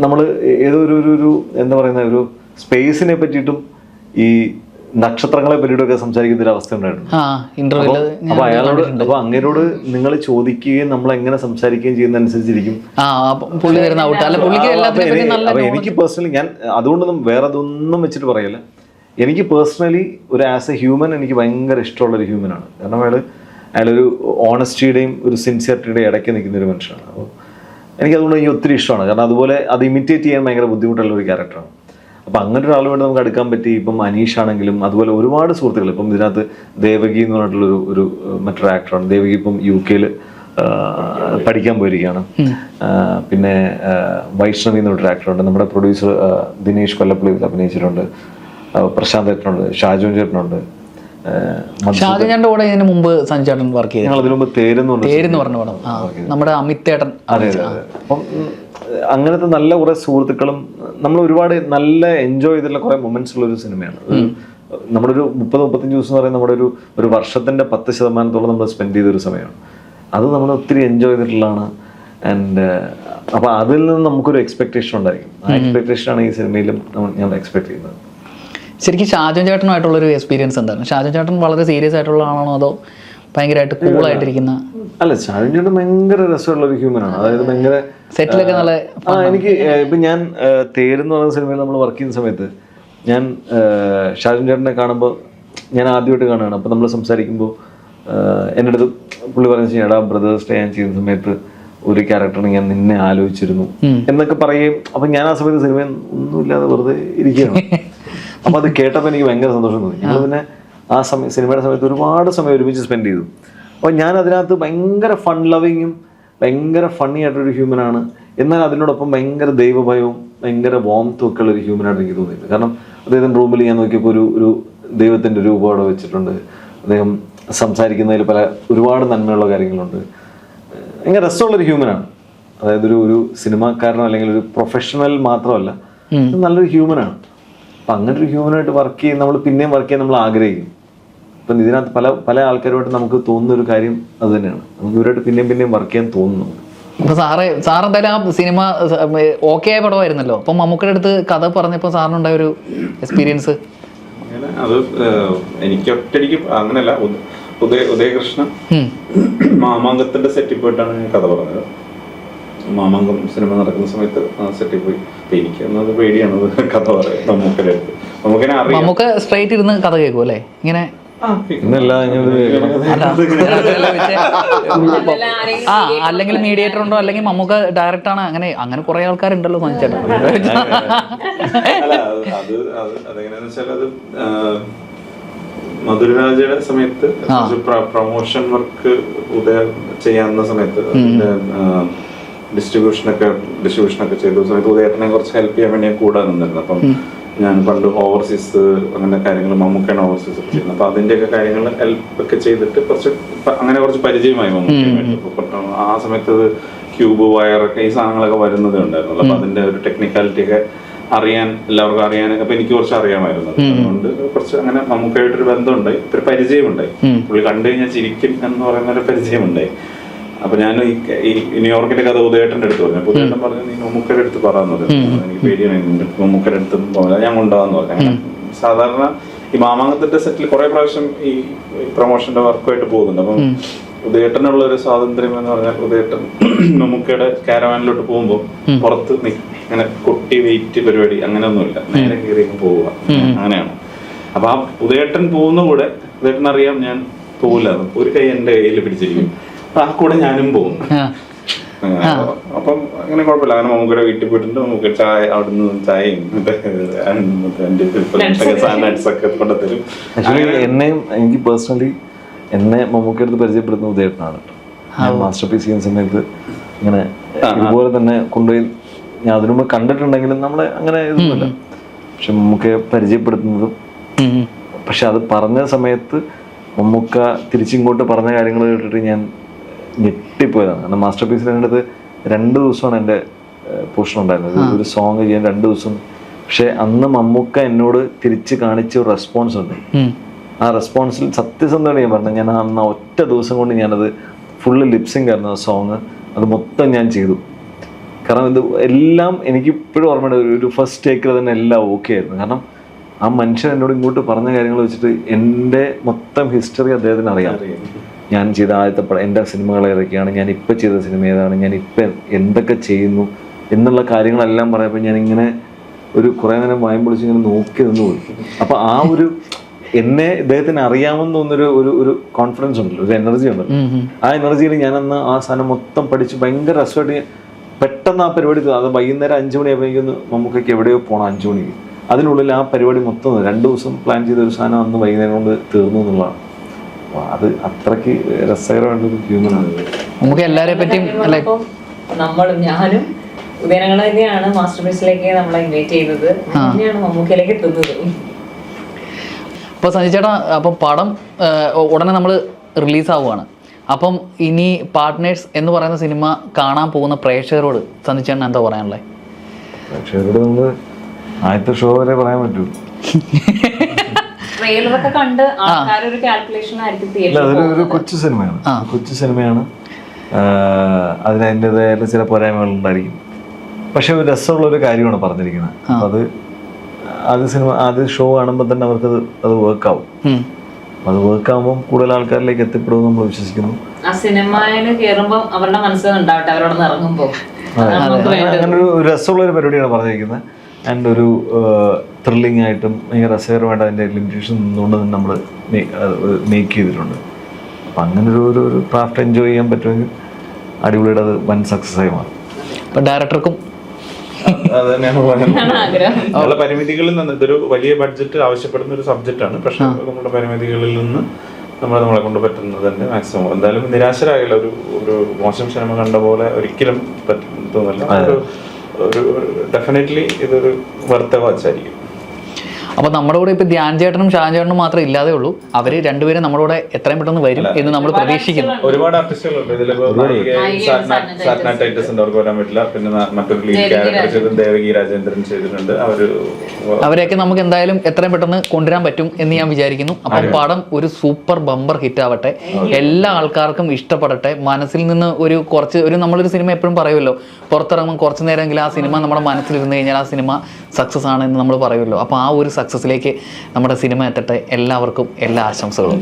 നമ്മൾ ഏതോ ഒരു ഒരു ഒരു എന്താ പറയുന്ന ഒരു സ്പേസിനെ പറ്റിയിട്ടും ഈ നക്ഷത്രങ്ങളെ പറ്റിയിട്ടൊക്കെ സംസാരിക്കുന്ന ഒരു അവസ്ഥ ഇന്റർവ്യൂൽ അപ്പൊ അയാളോട് അപ്പൊ അങ്ങനോട് നിങ്ങൾ ചോദിക്കുകയും നമ്മൾ എങ്ങനെ സംസാരിക്കുകയും ചെയ്യുന്ന അനുസരിച്ചിരിക്കും അപ്പൊ എനിക്ക് പേഴ്സണലി ഞാൻ അതുകൊണ്ടൊന്നും വേറെ അതൊന്നും വെച്ചിട്ട് പറയല്ല. എനിക്ക് പേഴ്സണലി ഒരു ആസ് എ ഹ്യൂമൻ എനിക്ക് ഭയങ്കര ഇഷ്ടമുള്ള ഒരു ഹ്യൂമൻ ആണ്. കാരണം അയാൾ അയാളൊരു ഓണസ്റ്റിയുടെയും ഒരു സിൻസിയറിറ്റിയുടെയും ഇടയ്ക്ക് നിൽക്കുന്ന ഒരു മനുഷ്യനാണ്. അപ്പോൾ എനിക്ക് അതുകൊണ്ട് എനിക്ക് ഒത്തിരി ഇഷ്ടമാണ്. കാരണം അതുപോലെ അത് ഇമിറ്റേറ്റ് ചെയ്യാൻ ഭയങ്കര ബുദ്ധിമുട്ടുള്ള ഒരു ക്യാരക്ടറാണ് അപ്പം അങ്ങനെ ഒരാളുമായിട്ട് നമുക്ക് എടുക്കാൻ പറ്റി. ഇപ്പം അനീഷ് ആണെങ്കിലും അതുപോലെ ഒരുപാട് സുഹൃത്തുക്കൾ. ഇപ്പം ഇതിനകത്ത് ദേവകി എന്ന് പറഞ്ഞിട്ടുള്ള ഒരു ഏഹ്, മറ്റൊരു ആക്ടറാണ് ദേവകി ഇപ്പം യു കെയിൽ പഠിക്കാൻ പോയിരിക്കുകയാണ്. പിന്നെ വൈഷ്ണവി എന്ന് പറഞ്ഞൊരു ആക്ടറുണ്ട് നമ്മുടെ പ്രൊഡ്യൂസർ ദിനേഷ് കൊല്ലപ്പള്ളി അഭിനയിച്ചിട്ടുണ്ട്. പ്രശാന്ത് ചേട്ടനുണ്ട്. ഷാജു ചേട്ടനുണ്ട് ഷാജഹാന്റെ കൂടെ ഇതിന് മുമ്പ് സഞ്ജാട്ടൻ വർക്ക് ചെയ്തു അതിനു മുമ്പ് തേരെന്ന് പറഞ്ഞ പേരെന്ന് പറഞ്ഞ പടം. നമ്മുടെ അമിതേട്ടൻ അതെ. അപ്പം അങ്ങനത്തെ നല്ല കുറെ സുഹൃത്തുക്കളും നമ്മൾ ഒരുപാട് നല്ല എൻജോയ് ചെയ്തിട്ടുള്ള കുറെ മൊമെന്റ്സ് ഉള്ള ഒരു സിനിമയാണ്. നമ്മുടെ ഒരു മുപ്പത് മുപ്പത്തഞ്ച് ദിവസം എന്ന് പറയുന്നത് നമ്മുടെ ഒരു ഒരു വർഷത്തിന്റെ പത്ത് ശതമാനത്തോളം നമ്മൾ സ്പെൻഡ് ചെയ്ത ഒരു സമയമാണ്. അത് നമ്മൾ ഒത്തിരി എൻജോയ് ചെയ്തിട്ടുള്ളതാണ്. ആൻഡ് അപ്പൊ അതിൽ നിന്ന് നമുക്കൊരു എക്സ്പെക്ടേഷൻ ഉണ്ടായിരിക്കും. ആ എക്സ്പെക്ടേഷൻ ആണ് ഈ സിനിമയിലും ഞാൻ എക്സ്പെക്ട് ചെയ്യുന്നത്. ശരിക്കും ഷാജു ചേട്ടനുമായിട്ടുള്ള ഒരു എക്സ്പീരിയൻസ് എന്താണ്? ഷാജു ചേട്ടൻ വളരെ സീരിയസ് ആയിട്ടുള്ള ആളാണോ അതോ ഭയങ്കരമായിട്ട് കൂളായിട്ടിരിക്കുന്ന അല്ല ചേട്ടൻ ഭയങ്കര രസമുള്ള ഒരു ഹ്യൂമൻ ആണ്. അതായത് ഭയങ്കര സെറ്റിലൊക്കെ നല്ല ആ എനിക്ക് ഇപ്പൊ ഞാൻ തേര് തേരെന്ന് പറയുന്ന സിനിമയിൽ നമ്മൾ വർക്ക് ചെയ്യുന്ന സമയത്ത് ഞാൻ ഷാജൻ ചേട്ടനെ കാണുമ്പോൾ ഞാൻ ആദ്യമായിട്ട് കാണുകയാണ്. അപ്പോൾ നമ്മൾ സംസാരിക്കുമ്പോൾ എന്റെ അടുത്ത് പുള്ളി പറഞ്ഞു "ചേട്ടാ, എടാ ബ്രദേഴ്സ് ഡേ ഞാൻ ചെയ്യുന്ന സമയത്ത് ഒരു ക്യാരക്ടറിന് ഞാൻ നിന്നെ ആലോചിച്ചിരുന്നു എന്നൊക്കെ പറയുകയും അപ്പൊ ഞാൻ ആ സമയത്ത് സിനിമ ഒന്നുമില്ലാതെ വെറുതെ ഇരിക്കുകയാണ്. അപ്പൊ അത് കേട്ടപ്പോൾ എനിക്ക് ഭയങ്കര സന്തോഷം തോന്നി. ഞങ്ങൾ പിന്നെ ആ സമയം സിനിമയുടെ സമയത്ത് ഒരുപാട് സമയം ഒരുമിച്ച് സ്പെൻഡ് ചെയ്തു. അപ്പോൾ ഞാൻ അതിനകത്ത് ഭയങ്കര ഫൺ ലവിങ്ങും ഭയങ്കര ഫണ്ണി ആയിട്ടൊരു ഹ്യൂമൻ ആണ്. എന്നാൽ അതിനോടൊപ്പം ഭയങ്കര ദൈവഭയവും ഭയങ്കര വോംത്തും ഒക്കെ ഉള്ള ഒരു ഹ്യൂമൻ ആയിട്ട് എനിക്ക് തോന്നിയിട്ടുണ്ട്. കാരണം അദ്ദേഹം റൂമിൽ ഞാൻ നോക്കിയപ്പോൾ ഒരു ഒരു ദൈവത്തിന്റെ രൂപം അവിടെ വെച്ചിട്ടുണ്ട്. അദ്ദേഹം സംസാരിക്കുന്നതിൽ പല ഒരുപാട് നന്മയുള്ള കാര്യങ്ങളുണ്ട്. ഭയങ്കര രസമുള്ളൊരു ഹ്യൂമനാണ് അതായത് ഒരു ഒരു സിനിമാക്കാരനോ അല്ലെങ്കിൽ ഒരു പ്രൊഫഷണൽ മാത്രമല്ല നല്ലൊരു ഹ്യൂമനാണ് അപ്പം അങ്ങനെ ഒരു ഹ്യൂമനായിട്ട് വർക്ക് ചെയ്യും നമ്മൾ പിന്നെയും വർക്ക് ചെയ്യാൻ നമ്മൾ ആഗ്രഹിക്കും. അപ്പം ഇതിനകത്ത് പല പല ആൾക്കാരുമായിട്ട് നമുക്ക് തോന്നുന്ന ഒരു കാര്യം അത് തന്നെയാണ്. നമുക്ക് ഇവരായിട്ട് പിന്നെയും പിന്നെയും വർക്ക് ചെയ്യാൻ തോന്നുന്നു. അപ്പൊ സാറ് സാർ എന്തായാലും ആ സിനിമ ഓക്കെ ആയ പടമായിരുന്നല്ലോ. അപ്പൊ മമ്മൂക്കയുടെ അടുത്ത് കഥ പറഞ്ഞപ്പോൾ സാറിനുണ്ടായ ഒരു എക്സ്പീരിയൻസ് അത് എനിക്ക് ഒറ്റയ്ക്ക് അങ്ങനല്ല. ഉദ- ഉദയ ഉദയകൃഷ്ണൻ മാമാങ്കത്തിന്റെ സെറ്റിൽ പോയിട്ടാണ് ഞാൻ കഥ പറഞ്ഞത്. മാമാങ്കം സിനിമ നടക്കുന്ന സമയത്ത് സെറ്റിൽ പോയി. എനിക്ക് എന്നത് പേടിയാണ് കഥ പറയാം നമുക്കല്ലേ നമുക്കെന്നെ അറിയാം. സ്ട്രൈറ്റ് ഇരുന്ന് കഥ കേൾക്കും അല്ലേ ഇങ്ങനെ ആ, അല്ലെങ്കിൽ മീഡിയേറ്റർ ഉണ്ടോ? അല്ലെങ്കിൽ മമ്മൂക്ക ഡയറക്റ്റ് ആണ്? അങ്ങനെ അങ്ങനെ കുറെ ആൾക്കാരുണ്ടല്ലോ സഞ്ജേട്ടൻ അല്ല അത് അത് അത് അതെങ്ങനെയാന്ന് വെച്ചാൽ അത് മധുരരാജയുടെ സമയത്ത് പ്രൊമോഷൻ വർക്ക് ഉദയ ചെയ്യാവുന്ന സമയത്ത് ഡിസ്ട്രിബ്യൂഷനൊക്കെ ഡിസ്ട്രിബ്യൂഷനൊക്കെ ചെയ്ത സമയത്ത് ഉദയത്തിനെ കുറച്ച് ഹെൽപ്പ് ചെയ്യാൻ വേണ്ടി ഞാൻ കൂടെ നിന്നിരുന്നു. അപ്പം ഞാൻ പണ്ട് ഓവർസീസ് അങ്ങനെ കാര്യങ്ങൾ മമ്മൂക്കാണ് ഓവർസീസ് ഒക്കെ ചെയ്യുന്നത്. അപ്പൊ അതിന്റെയൊക്കെ കാര്യങ്ങൾ ഹെൽപ്പ് ഒക്കെ ചെയ്തിട്ട് കുറച്ച് അങ്ങനെ കുറച്ച് പരിചയമായി മമ്മൂക്കയുമായിട്ട് ആ സമയത്ത് ക്യൂബ് വയറൊക്കെ ഈ സാധനങ്ങളൊക്കെ വരുന്നതേ ഉണ്ടായിരുന്നുള്ളൂ. അപ്പൊ അതിന്റെ ഒരു ടെക്നിക്കാലിറ്റി ഒക്കെ അറിയാൻ എല്ലാവർക്കും അറിയാനൊക്കെ അപ്പൊ എനിക്ക് കുറച്ച് അറിയാമായിരുന്നു. അതുകൊണ്ട് കുറച്ച് അങ്ങനെ മമ്മൂക്കായിട്ടൊരു ബന്ധമുണ്ടായി. ഒരു പരിചയമുണ്ടായി. പുള്ളി കണ്ടു കഴിഞ്ഞാൽ ചിരിക്കും എന്ന് പറയുന്ന ഒരു പരിചയമുണ്ടായി. അപ്പൊ ഞാൻ ഈ ന്യൂയോർക്കിന്റെ കഥ ഉദയേട്ടന്റെ അടുത്ത് പറഞ്ഞു. അപ്പൊ ഉദയേട്ടൻ പറഞ്ഞു നീ മമ്മൂക്കയുടെ അടുത്ത് പറഞ്ഞു. എനിക്ക് പേടിയാണ് മമ്മൂക്കയുടെ അടുത്ത് പോകാൻ ഞാൻ കൊണ്ടുപോകാന്ന് പറഞ്ഞു. സാധാരണ ഈ മാമാങ്കത്തിന്റെ സെറ്റിൽ കുറെ പ്രാവശ്യം ഈ പ്രൊമോഷന്റെ വർക്കുമായിട്ട് പോകുന്നുണ്ട്. അപ്പം ഉദയേട്ടനുള്ള ഒരു സ്വാതന്ത്ര്യം എന്ന് പറഞ്ഞാൽ ഉദയേട്ടൻ മമ്മൂക്കയുടെ കാരവാനിലോട്ട് പോകുമ്പോൾ പുറത്ത് നി- അങ്ങനെ കൊട്ടി വെയിറ്റ് പരിപാടി അങ്ങനെയൊന്നുമില്ല നേരെ കയറി പോവുക. അങ്ങനെയാണ്. അപ്പൊ ആ ഉദയേട്ടൻ പോകുന്ന കൂടെ ഉദയേട്ടൻ അറിയാം ഞാൻ പോകില്ല ഒരു കൈ എന്റെ കയ്യിൽ പിടിച്ചിരിക്കും. അപ്പൊ ആ കൂടെ ഞാനും പോകും. അപ്പൊ- അങ്ങനെ കുഴപ്പമില്ല. അങ്ങനെ മമ്മൂക്കയുടെ വീട്ടിൽ പോയിട്ടുണ്ട്. മമ്മൂക്ക ചായ അവിടുന്ന് ചായയും സാൻഡ്സ് ഒക്കെ ആക്ച്വലി എന്നെയും എനിക്ക് പേഴ്സണലി എന്നെ മമ്മൂക്കി അടുത്ത് പരിചയപ്പെടുത്തുന്ന ഉദയേട്ടനാണ്. ഞാൻ മാസ്റ്റർ പീസ് ചെയ്യുന്ന സമയത്ത് ഇങ്ങനെ ഇതുപോലെ തന്നെ കൊണ്ടുപോയി ഞാൻ അതിനു മുമ്പ് കണ്ടിട്ടുണ്ടെങ്കിലും നമ്മളെ അങ്ങനെ ഇതൊന്നുമില്ല. പക്ഷെ മമ്മൂക്കയെ പരിചയപ്പെടുത്തുന്നതും പക്ഷെ അത് പറഞ്ഞ സമയത്ത് മമ്മൂക്ക തിരിച്ചിങ്ങോട്ട് പറഞ്ഞ കാര്യങ്ങൾ കേട്ടിട്ട് ഞാൻ ഞെട്ടിപ്പോയതാണ്. കാരണം മാസ്റ്റർ പീസിൽ എന്റെ അടുത്ത് രണ്ട് ദിവസമാണ് എന്റെ പോർഷൻ ഉണ്ടായിരുന്നത്. ഒരു സോങ് ചെയ്യാൻ രണ്ട് ദിവസം. പക്ഷെ അന്ന് മമ്മൂക്ക എന്നോട് തിരിച്ച് കാണിച്ച ഒരു റെസ്പോൺസ് ഉണ്ട്. ആ റെസ്പോൺസിൽ സത്യസന്ധമാണ് ഞാൻ പറഞ്ഞത് ഞാൻ അന്ന് ഒറ്റ ദിവസം കൊണ്ട് ഞാനത് ഫുള്ള് ലിപ്സിങ് ആയിരുന്നു ആ സോങ് അത് മൊത്തം ഞാൻ ചെയ്തു. കാരണം ഇത് എല്ലാം എനിക്ക് ഇപ്പോഴും ഓർമ്മയുണ്ട്. ഒരു- ഒരു ഫസ്റ്റ് ടേക്കിൽ തന്നെ എല്ലാം ഓക്കെ ആയിരുന്നു. കാരണം ആ മനുഷ്യൻ എന്നോട് ഇങ്ങോട്ട് പറഞ്ഞ കാര്യങ്ങൾ വെച്ചിട്ട് എന്റെ മൊത്തം ഹിസ്റ്ററി അദ്ദേഹത്തിന് അറിയാം. ഞാൻ ചെയ്ത ആദ്യത്തെ പടം എന്റെ സിനിമകൾ ഏതൊക്കെയാണ് ഞാൻ ഇപ്പം ചെയ്ത സിനിമ ഏതാണ് ഞാൻ ഇപ്പം എന്തൊക്കെ ചെയ്യുന്നു എന്നുള്ള കാര്യങ്ങളെല്ലാം പറയുമ്പോൾ ഞാനിങ്ങനെ ഇങ്ങനെ ഒരു കുറേ നേരം വായം പൊളിച്ച് ഇങ്ങനെ നോക്കി നിന്ന് പോയി. അപ്പോൾ ആ ഒരു എന്നെ ഇദ്ദേഹത്തിന് അറിയാമെന്ന് തോന്നുന്നൊരു ഒരു ഒരു കോൺഫിഡൻസ് ഉണ്ടല്ലോ ഒരു എനർജി ഉണ്ടല്ലോ. ആ എനർജിയിൽ ഞാൻ അന്ന് ആ സാധനം മൊത്തം പഠിച്ച് ഭയങ്കര രസമായിട്ട് പെട്ടെന്ന് ആ പരിപാടി. അത് വൈകുന്നേരം അഞ്ച് മണി മണിയാകുമ്പോഴേക്കൊന്ന് നമുക്കൊക്കെ എവിടെയോ പോകണം അഞ്ച് മണിക്ക്. അതിനുള്ളിൽ ആ പരിപാടി മൊത്തം രണ്ട് ദിവസം പ്ലാൻ ചെയ്ത ഒരു സാധനം അന്ന് വൈകുന്നേരം കൊണ്ട് തീർന്നു എന്നുള്ളതാണ്. അത് അത്രയ്ക്ക് രസകരമായിട്ടുള്ള ഒരു നമുക്ക് എല്ലാരെ പറ്റിയും അല്ലെ? അപ്പം നമ്മളും ഞാനും ഉദയനങ്ങൾ തന്നെയാണ് മാസ്റ്റർ പീസിലേക്ക് നമ്മളെ ഇൻവൈറ്റ് ചെയ്തത്. തന്നെയാണ് മമ്മൂക്കയിലേക്ക് എത്തുന്നത്. അപ്പോൾ സഞ്ജയ് ചേട്ടാ അപ്പം പടം ഉടനെ നമ്മൾ റിലീസ് ആവുകയാണ് അപ്പം ഇനി പാർട്ട്നേഴ്സ് എന്ന് പറയുന്ന സിനിമ കാണാൻ പോകുന്ന പ്രേക്ഷകരോട് സഞ്ജയ് ചേട്ടൻ എന്താ പറയാനുള്ളത് പ്രേക്ഷകരോട് നമ്മൾ ആദ്യത്തെ ഷോ വരെ പറയാൻ പറ്റൂ. ട്രെയിലറൊക്കെ കണ്ട് ആൾക്കാരൊരു കാൽക്കുലേഷൻ ആയിരിക്കും ഒരു കൊച്ചു സിനിമയാണ്. കൊച്ചു സിനിമയാണ്. അതിന് അതിന്റെതായ ചില പോരായ്മകൾ ഉണ്ടായിരിക്കും. പക്ഷെ ഒരു രസമുള്ള ഒരു കാര്യമാണ് പറഞ്ഞിരിക്കുന്നത്. അത് അത് ആദ്യ സിനിമ ആദ്യ ഷോ കാണുമ്പോൾ തന്നെ അവർക്ക് അത് വർക്ക് ആവും. അത് വർക്ക് ആവുമ്പോൾ കൂടുതൽ ആൾക്കാരിലേക്ക് എത്തിപ്പെടുമെന്ന് നമ്മൾ വിശ്വസിക്കുന്നു. ആ സിനിമയിൽ കയറുമ്പോൾ അവരുടെ മനസ്സിൽ ഉണ്ടാവട്ടെ അവരോട് ഇറങ്ങുമ്പോൾ അങ്ങനെ ഒരു ഒരു രസമുള്ള ഒരു പരിപാടിയാണ് പറഞ്ഞിരിക്കുന്നത്. ആൻഡ് ഒരു ത്രില്ലിംഗ് ആയിട്ടും ഭയങ്കര രസകരമായിട്ട് അതിന്റെ ലിമിറ്റേഷൻ നിന്നുകൊണ്ട് തന്നെ നമ്മൾ മേക്ക് ചെയ്തിട്ടുണ്ട് അപ്പം അങ്ങനെ ഒരു ഒരു ഒരു ക്രാഫ്റ്റ് എൻജോയ് ചെയ്യാൻ പറ്റുമെങ്കിൽ അടിപൊളിയുടെ അത് വൻ സക്സസ് ആയി മാറും. അപ്പം ഡയറക്ടർക്കും അത് തന്നെയാണ് പറയുന്നത് ആണ് പരിമിതികളിൽ നിന്ന് ഇതൊരു വലിയ ബഡ്ജറ്റ് ആവശ്യപ്പെടുന്ന ഒരു സബ്ജക്റ്റ് ആണ്. പക്ഷെ നമ്മുടെ പരിമിതികളിൽ നിന്ന് നമ്മൾ നമ്മളെ കൊണ്ട് പറ്റുന്നത് തന്നെ മാക്സിമം എന്തായാലും നിരാശരാകില്ല ഒരു ഒരു മോശം സിനിമ കണ്ട പോലെ ഒരിക്കലും പറ്റുന്നില്ല ഒരു ഒരു ഡെഫിനറ്റ്ലി ഇതൊരു വെറുത്ത വാച്ചായിരിക്കും അപ്പോൾ നമ്മുടെ കൂടെ ഇപ്പോൾ ധ്യാൻ ചേട്ടനും ഷാൻ ചേട്ടനും മാത്രമേ ഇല്ലാതെ ഉള്ളൂ. അവർ രണ്ടുപേരും നമ്മുടെ കൂടെ എത്രയും പെട്ടെന്ന് വരും എന്ന് നമ്മൾ പ്രതീക്ഷിക്കുന്നു. ഒരുപാട് ആർട്ടിസ്റ്റുകളുണ്ട് അവർക്ക് വരാൻ പറ്റില്ല. പിന്നെ മറ്റൊരു ലീഡ് ക്യാരക്ടർ ചെയ്ത് ദേവകി രാജേന്ദ്രൻ ചെയ്തിട്ടുണ്ട്. അവർ അവരെയൊക്കെ നമുക്ക് എന്തായാലും എത്രയും പെട്ടെന്ന് കൊണ്ടുവരാൻ പറ്റും എന്ന് ഞാൻ വിചാരിക്കുന്നു. അപ്പം പടം ഒരു സൂപ്പർ ബമ്പർ ഹിറ്റ് ആവട്ടെ. എല്ലാ ആൾക്കാർക്കും ഇഷ്ടപ്പെടട്ടെ. മനസ്സിൽ നിന്ന് ഒരു കുറച്ച് ഒരു നമ്മളൊരു സിനിമ എപ്പോഴും പറയുമല്ലോ. പുറത്തിറങ്ങുമ്പോൾ കുറച്ച് നേരമെങ്കിലും ആ സിനിമ നമ്മുടെ മനസ്സിലിരുന്ന് കഴിഞ്ഞാൽ ആ സിനിമ സക്സസ് ആണ് എന്ന് നമ്മൾ പറയുമല്ലോ. അപ്പോൾ ആ ഒരു സക്സസ്സിലേക്ക് നമ്മുടെ സിനിമ എത്തട്ടെ. എല്ലാവർക്കും എല്ലാ ആശംസകളും.